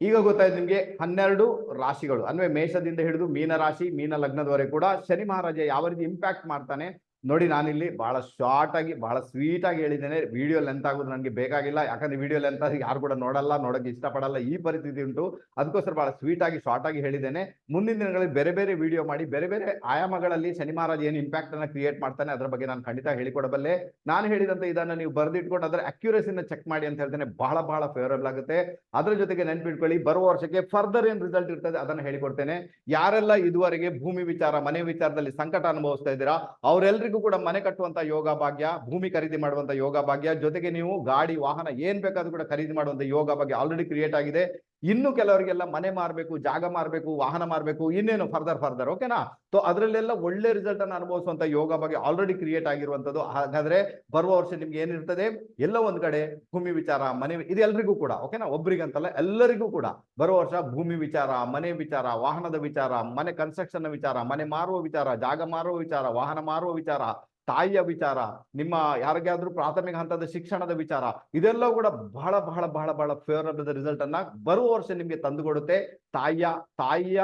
ಈಗ ಗೊತ್ತಾಯ್ತು ನಿಮ್ಗೆ ಹನ್ನೆರಡು ರಾಶಿಗಳು, ಅಂದ್ರೆ ಮೇಷದಿಂದ ಹಿಡಿದು ಮೀನ ರಾಶಿ ಮೀನ ಲಗ್ನದವರೆಗೆ ಕೂಡ ಶನಿ ಮಹಾರಾಜ ಯಾವ ರೀತಿ ಇಂಪ್ಯಾಕ್ಟ್ ಮಾಡ್ತಾನೆ ನೋಡಿ ನಾನಿಲ್ಲಿ ಬಹಳ ಶಾರ್ಟ್ ಆಗಿ, ಬಹಳ ಸ್ವೀಟ್ ಆಗಿ ಹೇಳಿದ್ದೇನೆ. ವಿಡಿಯೋ ಲೆಂತ್ ಆಗೋದು ನನಗೆ ಬೇಕಾಗಿಲ್ಲ. ಯಾಕಂದ್ರೆ ವಿಡಿಯೋ ಲೆಂತ್ ಯಾರು ಕೂಡ ನೋಡಲ್ಲ ನೋಡಕ್ಕೆ ಇಷ್ಟಪಡಲ್ಲ. ಈ ಪರಿಸ್ಥಿತಿ ಉಂಟು. ಅದಕ್ಕೋಸ್ಕರ ಬಹಳ ಸ್ವೀಟ್ ಆಗಿ ಶಾರ್ಟ್ ಆಗಿ ಹೇಳಿದ್ದೇನೆ. ಮುಂದಿನ ದಿನಗಳಲ್ಲಿ ಬೇರೆ ಬೇರೆ ವಿಡಿಯೋ ಮಾಡಿ, ಬೇರೆ ಬೇರೆ ಆಯಾಮಗಳಲ್ಲಿ ಶನಿ ಮಹಾರಾಜ್ ಏನು ಇಂಪ್ಯಾಕ್ಟ್ ಅನ್ನ ಕ್ರಿಯೇಟ್ ಮಾಡ್ತಾನೆ, ಅದರ ಬಗ್ಗೆ ನಾನು ಖಂಡಿತ ಹೇಳಿಕೊಡಬಲ್ಲೆ. ನಾನು ಹೇಳಿದಂತೆ ಇದನ್ನ ನೀವು ಬರೆದಿಟ್ಕೊಂಡು ಅದರ ಅಕ್ಯುರೇಸಿನ ಚೆಕ್ ಮಾಡಿ ಅಂತ ಹೇಳ್ತೇನೆ. ಬಹಳ ಬಹಳ ಫೇವರಬಲ್ ಆಗುತ್ತೆ. ಅದರ ಜೊತೆಗೆ ನೆನ್ಪಿಟ್ಕೊಳ್ಳಿ, ಬರುವ ವರ್ಷಕ್ಕೆ ಫರ್ದರ್ ಏನ್ ರಿಸಲ್ಟ್ ಇರ್ತದೆ ಅದನ್ನ ಹೇಳಿಕೊಡ್ತೇನೆ. ಯಾರೆಲ್ಲ ಇದುವರೆಗೆ ಭೂಮಿ ವಿಚಾರ, ಮನೆ ವಿಚಾರದಲ್ಲಿ ಸಂಕಟ ಅನುಭವಿಸ್ತಾ ಇದ್ದೀರಾ ಅವರೆಲ್ಲರಿಗೂ ಕೂಡ ಮನೆ ಕಟ್ಟುವಂತ ಯೋಗ ಭಾಗ್ಯ, ಭೂಮಿ ಖರೀದಿ ಮಾಡುವಂತ ಯೋಗ ಭಾಗ್ಯ, ಜೊತೆಗೆ ನೀವು ಗಾಡಿ, ವಾಹನ ಏನ್ ಬೇಕಾದ್ರೂ ಕೂಡ ಖರೀದಿ ಮಾಡುವಂತ ಯೋಗ ಭಾಗ್ಯ ಆಲ್ರೆಡಿ ಕ್ರಿಯೇಟ್ ಆಗಿದೆ. ಇನ್ನು ಕೆಲವರಿಗೆಲ್ಲ ಮನೆ ಮಾರಬೇಕು, ಜಾಗ ಮಾರಬೇಕು, ವಾಹನ ಮಾರಬೇಕು, ಇನ್ನೇನು ಫರ್ದರ್ ಫರ್ದರ್ ಓಕೆನಾ ಸೊ ಅದರಲ್ಲೆಲ್ಲ ಒಳ್ಳೆ ರಿಸಲ್ಟ್ ಅನ್ನು ಅನುಭವಿಸುವಂತ ಯೋಗ ಬಗ್ಗೆ ಆಲ್ರೆಡಿ ಕ್ರಿಯೇಟ್ ಆಗಿರುವಂತದ್ದು ಹಾಗಾದ್ರೆ ಬರುವ ವರ್ಷ ನಿಮ್ಗೆ ಏನಿರ್ತದೆ ಎಲ್ಲ ಒಂದ್ ಕಡೆ ಭೂಮಿ ವಿಚಾರ, ಮನೆ ಇದು ಕೂಡ ಓಕೆನಾ ಒಬ್ರಿಗಂತಲ್ಲ, ಎಲ್ಲರಿಗೂ ಕೂಡ ಬರುವ ವರ್ಷ ಭೂಮಿ ವಿಚಾರ, ಮನೆ ವಿಚಾರ, ವಾಹನದ ವಿಚಾರ, ಮನೆ ಕನ್ಸ್ಟ್ರಕ್ಷನ್ ವಿಚಾರ, ಮನೆ ಮಾರುವ ವಿಚಾರ, ಜಾಗ ಮಾರುವ ವಿಚಾರ, ವಾಹನ ಮಾರುವ ವಿಚಾರ ತಾಯಿಯ ವಿಚಾರ, ನಿಮ್ಮ ಯಾರಿಗಾದ್ರೂ ಪ್ರಾಥಮಿಕ ಹಂತದ ಶಿಕ್ಷಣದ ವಿಚಾರ, ಇದೆಲ್ಲವೂ ಕೂಡ ಬಹಳ ಬಹಳ ಬಹಳ ಬಹಳ ಫೇವರಬಲ್ ರಿಸಲ್ಟ್ ಅನ್ನ ಬರುವ ವರ್ಷ ನಿಮ್ಗೆ ತಂದುಕೊಡುತ್ತೆ. ತಾಯಿಯ ತಾಯಿಯ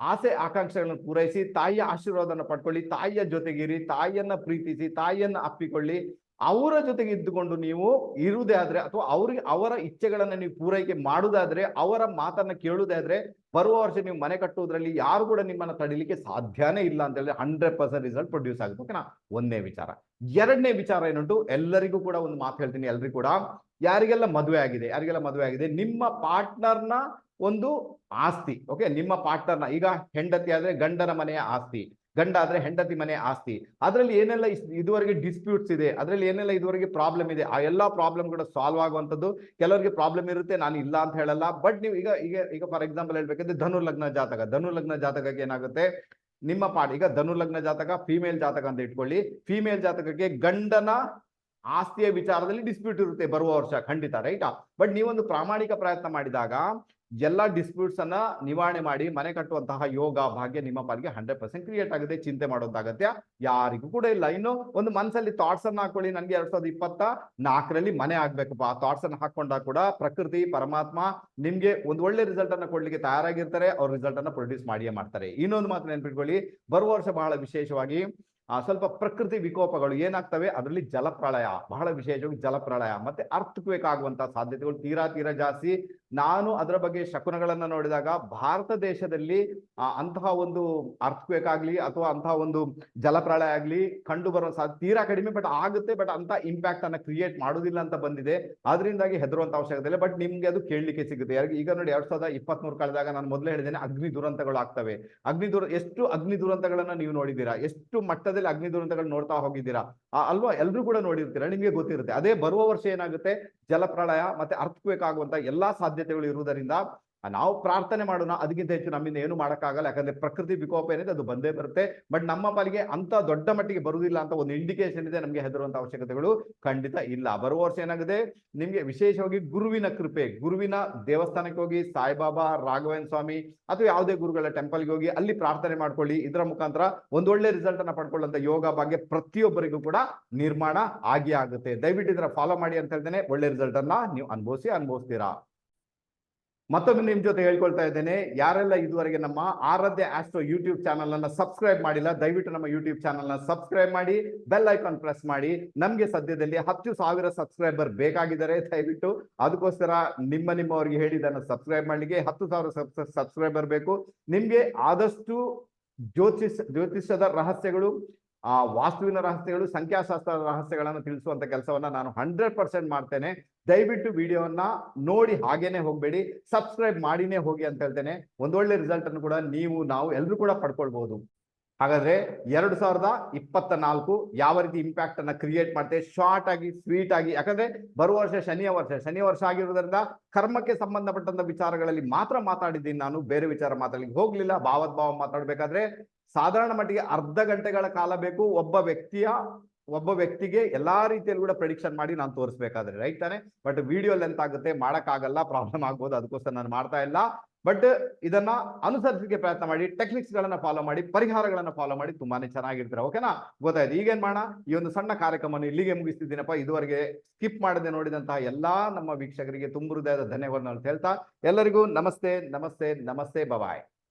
ಆಸೆ, ಆಕಾಂಕ್ಷೆಗಳನ್ನು ಪೂರೈಸಿ, ತಾಯಿಯ ಆಶೀರ್ವಾದನ ಪಡ್ಕೊಳ್ಳಿ, ತಾಯಿಯ ಜೊತೆಗಿರಿ, ತಾಯಿಯನ್ನ ಪ್ರೀತಿಸಿ, ತಾಯಿಯನ್ನ ಅಪ್ಪಿಕೊಳ್ಳಿ. ಅವರ ಜೊತೆಗೆ ಇದ್ದುಕೊಂಡು ನೀವು ಇರುವುದೇ ಆದ್ರೆ ಅಥವಾ ಅವ್ರಿಗೆ ಅವರ ಇಚ್ಛೆಗಳನ್ನ ನೀವು ಪೂರೈಕೆ ಮಾಡುವುದಾದ್ರೆ, ಅವರ ಮಾತನ್ನ ಕೇಳುವುದಾದ್ರೆ, ಬರುವ ವರ್ಷ ನೀವು ಮನೆ ಕಟ್ಟುವುದರಲ್ಲಿ ಯಾರು ಕೂಡ ನಿಮ್ಮನ್ನ ತಡಿಲಿಕ್ಕೆ ಸಾಧ್ಯನೇ ಇಲ್ಲ ಅಂತ ಹೇಳಿದ್ರೆ ಹಂಡ್ರೆಡ್ ಪರ್ಸೆಂಟ್ ರಿಸಲ್ಟ್ ಪ್ರೊಡ್ಯೂಸ್ ಆಗುತ್ತೆ. ಓಕೆನಾ? ಒಂದನೇ ವಿಚಾರ. ಎರಡನೇ ವಿಚಾರ ಏನುಂಟು? ಎಲ್ಲರಿಗೂ ಕೂಡ ಒಂದು ಮಾತು ಹೇಳ್ತೀನಿ, ಎಲ್ರಿಗೂ ಕೂಡ. ಯಾರಿಗೆಲ್ಲ ಮದುವೆ ಆಗಿದೆ, ಯಾರಿಗೆಲ್ಲ ಮದುವೆ ಆಗಿದೆ? ನಿಮ್ಮ ಪಾರ್ಟ್ನರ್ನ ಒಂದು ಆಸ್ತಿ, ಓಕೆ? ನಿಮ್ಮ ಪಾರ್ಟ್ನರ್ನ, ಈಗ ಹೆಂಡತಿ ಆದ್ರೆ ಗಂಡನ ಮನೆಯ ಆಸ್ತಿ. ಗಂಡ ಆದ್ರೆ ಹೆಂಡತಿ ಮನೆ ಆಸ್ತಿ. ಅದರಲ್ಲಿ ಏನೆಲ್ಲ ಇದುವರೆಗೆ ಡಿಸ್ಪ್ಯೂಟ್ಸ್ ಇದೆ, ಅದರಲ್ಲಿ ಏನೆಲ್ಲ ಇದುವರೆಗೆ ಪ್ರಾಬ್ಲಮ್ ಇದೆ, ಆ ಎಲ್ಲ ಪ್ರಾಬ್ಲಮ್ ಕೂಡ ಸಾಲ್ವ್ ಆಗುವಂಥದ್ದು ಕೆಲವರಿಗೆ ಪ್ರಾಬ್ಲಮ್ ಇರುತ್ತೆ, ನಾನು ಇಲ್ಲ ಅಂತ ಹೇಳಲ್ಲ. ಬಟ್ ನೀವು ಈಗ ಈಗ ಈಗ ಫಾರ್ ಎಕ್ಸಾಂಪಲ್ ಹೇಳ್ಬೇಕಂದ್ರೆ ಧನು ಲಗ್ನ ಜಾತಕ. ಧನು ಲಗ್ನ ಜಾತಕಕ್ಕೆ ಏನಾಗುತ್ತೆ? ನಿಮ್ಮ ಪಾಠ ಈಗ ಧನು ಲಗ್ನ ಜಾತಕ ಫಿಮೇಲ್ ಜಾತಕ ಅಂತ ಇಟ್ಕೊಳ್ಳಿ. ಫಿಮೇಲ್ ಜಾತಕಕ್ಕೆ ಗಂಡನ ಆಸ್ತಿಯ ವಿಚಾರದಲ್ಲಿ ಡಿಸ್ಪ್ಯೂಟ್ ಇರುತ್ತೆ ಬರುವ ವರ್ಷ, ಖಂಡಿತ ರೈಟಾ ಬಟ್ ನೀವೊಂದು ಪ್ರಾಮಾಣಿಕ ಪ್ರಯತ್ನ ಮಾಡಿದಾಗ ಎಲ್ಲ ಡಿಸ್ಪ್ಯೂಟ್ಸ್ ಅನ್ನ ನಿವಾರಣೆ ಮಾಡಿ ಮನೆ ಕಟ್ಟುವಂತಹ ಯೋಗ ಭಾಗ್ಯ ನಿಮ್ಮ ಪಾಲಿಗೆ ಹಂಡ್ರೆಡ್ ಪರ್ಸೆಂಟ್ ಕ್ರಿಯೇಟ್ ಆಗುತ್ತೆ ಚಿಂತೆ ಅಗತ್ಯ. ಯಾರಿಗೂ ಕೂಡ ಇಲ್ಲ. ಇನ್ನು ಒಂದು ಮನಸ್ಸಲ್ಲಿ ಥಾಟ್ಸ್ ಅನ್ನ ಹಾಕೊಳ್ಳಿ. ನನ್ಗೆ ಎರಡ್ ಸಾವಿರದ ಇಪ್ಪತ್ತ ನಾಲ್ಕರಲ್ಲಿ ಮನೆ ಆಗ್ಬೇಕಪ್ಪ. ಆ ಥಾಟ್ಸ್ ಅನ್ನ ಹಾಕೊಂಡಾಗ ಕೂಡ ಪ್ರಕೃತಿ, ಪರಮಾತ್ಮ ನಿಮ್ಗೆ ಒಂದು ಒಳ್ಳೆ ರಿಸಲ್ಟ್ ಅನ್ನ ಕೊಡ್ಲಿಕ್ಕೆ ತಯಾರಾಗಿರ್ತಾರೆ. ಅವ್ರ ರಿಸಲ್ಟ್ ಅನ್ನ ಪ್ರೊಡ್ಯೂಸ್ ಮಾಡಿಯೇ ಮಾಡ್ತಾರೆ. ಇನ್ನೊಂದು ಮಾತು ನೆನ್ಪಿಟ್ಕೊಳ್ಳಿ. ಬರುವ ವರ್ಷ ಬಹಳ ವಿಶೇಷವಾಗಿ ಆ, ಸ್ವಲ್ಪ ಪ್ರಕೃತಿ ವಿಕೋಪಗಳು ಏನಾಗ್ತವೆ? ಅದರಲ್ಲಿ ಜಲಪ್ರಳಯ ಬಹಳ ವಿಶೇಷವಾಗಿ ಜಲಪ್ರಳಯ ಮತ್ತೆ ಅರ್ಥಕ್ವೇಕ್ ಆಗುವಂತಹ ಸಾಧ್ಯತೆಗಳು ತೀರಾ ತೀರಾ ಜಾಸ್ತಿ. ನಾನು ಅದರ ಬಗ್ಗೆ ಶಕುನಗಳನ್ನ ನೋಡಿದಾಗ ಭಾರತ ದೇಶದಲ್ಲಿ ಅಂತಹ ಒಂದು ಅರ್ಥಕ್ವೇಕ್ ಆಗ್ಲಿ ಅಥವಾ ಅಂತಹ ಒಂದು ಜಲಪ್ರಳಯ ಆಗ್ಲಿ ಕಂಡು ಬರುವ ಸಾಧ್ಯ ತೀರಾ ಕಡಿಮೆ ಬಟ್ ಆಗುತ್ತೆ ಬಟ್ ಅಂತ ಇಂಪ್ಯಾಕ್ಟ್ ಅನ್ನ ಕ್ರಿಯೇಟ್ ಮಾಡುದಿಲ್ಲ ಅಂತ ಬಂದಿದೆ. ಅದರಿಂದಾಗಿ ಹೆದರುವಂತ ಅವಶ್ಯಕತೆ ಇಲ್ಲ ಬಟ್ ನಿಮ್ಗೆ ಅದು ಕೇಳಲಿಕ್ಕೆ ಸಿಗುತ್ತೆ. ಈಗ ನೋಡಿ ಎರಡ್ ಸಾವಿರದ ಇಪ್ಪತ್ಮೂರು ಕಳೆದಾಗ ನಾನು ಮೊದಲೇ ಹೇಳಿದ್ದೇನೆ ಅಗ್ನಿ ದುರಂತಗಳು ಆಗ್ತವೆ. ಅಗ್ನಿ ದುರ ಎಷ್ಟು ಅಗ್ನಿ ದುರಂತಗಳನ್ನ ನೀವು ನೋಡಿದ್ದೀರಾ? ಎಷ್ಟು ಅಗ್ನಿ ದುರಂತಗಳು ನೋಡ್ತಾ ಹೋಗಿದ್ದೀರಾ? ಅಲ್ವಾ? ಎಲ್ರು ಕೂಡ ನೋಡಿರ್ತೀರಾ? ನಿಮ್ಗೆ ಗೊತ್ತಿರುತ್ತೆ. ಅದೇ ಬರುವ ವರ್ಷ ಏನಾಗುತ್ತೆ? ಜಲಪ್ರಳಯ ಮತ್ತೆ ಅರ್ಥಕ್ವೇಕ್ ಆಗುವಂತ ಎಲ್ಲಾ ಸಾಧ್ಯತೆಗಳು ಇರುವುದರಿಂದ ನಾವು ಪ್ರಾರ್ಥನೆ ಮಾಡೋಣ ಅದಕ್ಕಿಂತ ಹೆಚ್ಚು ನಮ್ಮಿಂದ ಏನು ಮಾಡೋಕ್ಕಾಗಲ್ಲ. ಯಾಕಂದ್ರೆ ಪ್ರಕೃತಿ ವಿಕೋಪ ಏನಿದೆ ಅದು ಬಂದೇ ಬರುತ್ತೆ. ಬಟ್ ನಮ್ಮ ಪಾಲಿಗೆ ಅಂತ ದೊಡ್ಡ ಮಟ್ಟಿಗೆ ಬರುವುದಿಲ್ಲ ಅಂತ ಒಂದು ಇಂಡಿಕೇಶನ್ ಇದೆ ನಮಗೆ ಹೆದರುವಂತ ಅವಶ್ಯಕತೆಗಳು ಖಂಡಿತ ಇಲ್ಲ. ಬರುವ ವರ್ಷ ಏನಾಗಿದೆ ನಿಮ್ಗೆ ವಿಶೇಷವಾಗಿ ಗುರುವಿನ ಕೃಪೆ, ಗುರುವಿನ ದೇವಸ್ಥಾನಕ್ಕೆ ಹೋಗಿ ಸಾಯಿಬಾಬಾ, ರಾಘವೇಂದ್ರ ಸ್ವಾಮಿ ಅಥವಾ ಯಾವುದೇ ಗುರುಗಳ ಟೆಂಪಲ್ಗೆ ಹೋಗಿ ಅಲ್ಲಿ ಪ್ರಾರ್ಥನೆ ಮಾಡ್ಕೊಳ್ಳಿ. ಇದರ ಮುಖಾಂತರ ಒಂದೊಳ್ಳೆ ರಿಸಲ್ಟ್ ಅನ್ನ ಪಡ್ಕೊಳ್ಳುವಂತ ಯೋಗ ಬಗ್ಗೆ ಪ್ರತಿಯೊಬ್ಬರಿಗೂ ಕೂಡ ನಿರ್ಮಾಣ ಆಗಿ ಆಗುತ್ತೆ. ದಯವಿಟ್ಟು ಇದರ ಫಾಲೋ ಮಾಡಿ ಅಂತ ಹೇಳ್ತೇನೆ. ಒಳ್ಳೆ ರಿಸಲ್ಟ್ ಅನ್ನ ನೀವು ಅನುಭವಿಸಿ ಅನುಭವಿಸ್ತೀರಾ? ಮತ್ತೊಮ್ಮೆ ನಿಮ್ ಜೊತೆ ಹೇಳ್ಕೊಳ್ತಾ ಇದ್ದೇನೆ, ಯಾರೆಲ್ಲ ಇದುವರೆಗೆ ನಮ್ಮ ಆರಾಧ್ಯ ಆಸ್ಟ್ರೋ ಯೂಟ್ಯೂಬ್ ಚಾನಲ್ ಅನ್ನ ಸಬ್ಸ್ಕ್ರೈಬ್ ಮಾಡಿಲ್ಲ, ದಯವಿಟ್ಟು ನಮ್ಮ ಯೂಟ್ಯೂಬ್ ಚಾನಲ್ನ ಸಬ್ಸ್ಕ್ರೈಬ್ ಮಾಡಿ, ಬೆಲ್ ಐಕಾನ್ ಪ್ರೆಸ್ ಮಾಡಿ. ನಮ್ಗೆ ಸದ್ಯದಲ್ಲಿ ಹತ್ತು ಸಾವಿರ ಸಬ್ಸ್ಕ್ರೈಬರ್ ಬೇಕಾಗಿದ್ದಾರೆ, ದಯವಿಟ್ಟು. ಅದಕ್ಕೋಸ್ಕರ ನಿಮ್ಮ ನಿಮ್ಮವರಿಗೆ ಹೇಳಿ ಇದನ್ನ ಸಬ್ಸ್ಕ್ರೈಬ್ ಮಾಡಲಿಕ್ಕೆ ಹತ್ತು ಸಾವಿರ ಸಬ್ಸ್ಕ್ರೈಬರ್ ಬೇಕು. ನಿಮ್ಗೆ ಆದಷ್ಟು ಜ್ಯೋತಿಷ್ ಜ್ಯೋತಿಷದ ರಹಸ್ಯಗಳು ಆ ವಾಸ್ತುವಿನ ರಹಸ್ಯಗಳು, ಸಂಖ್ಯಾಶಾಸ್ತ್ರದ ರಹಸ್ಯಗಳನ್ನು ತಿಳಿಸುವಂತ ಕೆಲಸವನ್ನ ನಾನು ಹಂಡ್ರೆಡ್ ಪರ್ಸೆಂಟ್ ಮಾಡ್ತೇನೆ. ದಯವಿಟ್ಟು ವಿಡಿಯೋವನ್ನ ನೋಡಿ ಹಾಗೇನೆ ಹೋಗ್ಬೇಡಿ. ಸಬ್ಸ್ಕ್ರೈಬ್ ಮಾಡಿನೇ ಹೋಗಿ ಅಂತ ಹೇಳ್ತೇನೆ. ಒಂದೊಳ್ಳೆ ರಿಸಲ್ಟ್ ಅನ್ನು ಕೂಡ ನೀವು, ನಾವು ಎಲ್ಲರೂ ಕೂಡ ಪಡ್ಕೊಳ್ಬಹುದು ಹಾಗಾದ್ರೆ ಎರಡು ಸಾವಿರದ ಇಪ್ಪತ್ತ ನಾಲ್ಕು ಯಾವ ರೀತಿ ಇಂಪ್ಯಾಕ್ಟ್ ಅನ್ನ ಕ್ರಿಯೇಟ್ ಮಾಡುತ್ತೆ ಶಾರ್ಟ್ ಆಗಿ ಸ್ವೀಟ್ ಆಗಿ, ಯಾಕಂದ್ರೆ ಬರುವ ವರ್ಷ ಶನಿಯ ವರ್ಷ. ಶನಿ ವರ್ಷ ಆಗಿರೋದ್ರಿಂದ ಕರ್ಮಕ್ಕೆ ಸಂಬಂಧಪಟ್ಟಂತ ವಿಚಾರಗಳಲ್ಲಿ ಮಾತ್ರ ಮಾತಾಡಿದ್ದೀನಿ ನಾನು. ಬೇರೆ ವಿಚಾರ ಮಾತಾಡ್ಲಿಕ್ಕೆ ಹೋಗ್ಲಿಲ್ಲ. ಭಾವದ್ಭಾವ ಮಾತಾಡ್ಬೇಕಾದ್ರೆ ಸಾಧಾರಣ ಮಟ್ಟಿಗೆ ಅರ್ಧ ಗಂಟೆಗಳ ಕಾಲ ಬೇಕು. ಒಬ್ಬ ವ್ಯಕ್ತಿಯ, ಒಬ್ಬ ವ್ಯಕ್ತಿಗೆ ಎಲ್ಲಾ ರೀತಿಯಲ್ಲಿ ಕೂಡ ಪ್ರೆಡಿಕ್ಷನ್ ಮಾಡಿ ನಾನು ತೋರಿಸ್ಬೇಕಾದ್ರೆ ರೈಟ್ ತಾನೆ? ಬಟ್ ವಿಡಿಯೋ ಲೆಂತ್ ಆಗುತ್ತೆ. ಮಾಡಕ್ಕಾಗಲ್ಲ. ಪ್ರಾಬ್ಲಮ್ ಆಗ್ಬೋದು. ಅದಕ್ಕೋಸ್ಕರ ನಾನು ಮಾಡ್ತಾ ಇಲ್ಲ. ಬಟ್ ಇದನ್ನ ಅನುಸರಿಸಲಿಕ್ಕೆ ಪ್ರಯತ್ನ ಮಾಡಿ ಟೆಕ್ನಿಕ್ಸ್ ಗಳನ್ನ ಫಾಲೋ ಮಾಡಿ, ಪರಿಹಾರಗಳನ್ನ ಫಾಲೋ ಮಾಡಿ ತುಂಬಾನೇ ಚೆನ್ನಾಗಿರ್ತಾರೆ. ಓಕೆನಾ ಗೊತ್ತಾಯ್ತು. ಈಗೇನ್ ಮಾಡೋಣ? ಈ ಒಂದು ಸಣ್ಣ ಕಾರ್ಯಕ್ರಮವನ್ನು ಇಲ್ಲಿಗೆ ಮುಗಿಸ್ತಿದ್ದೀನಪ್ಪ. ಇದುವರೆಗೆ ಸ್ಕಿಪ್ ಮಾಡದೆ ನೋಡಿದಂತಹ ಎಲ್ಲಾ ನಮ್ಮ ವೀಕ್ಷಕರಿಗೆ ತುಂಬ ಹೃದಯದ ಧನ್ಯವಾದ ಅಂತ ಹೇಳ್ತಾ ಎಲ್ಲರಿಗೂ ನಮಸ್ತೆ ನಮಸ್ತೆ ನಮಸ್ತೆ ಬಬಾಯ್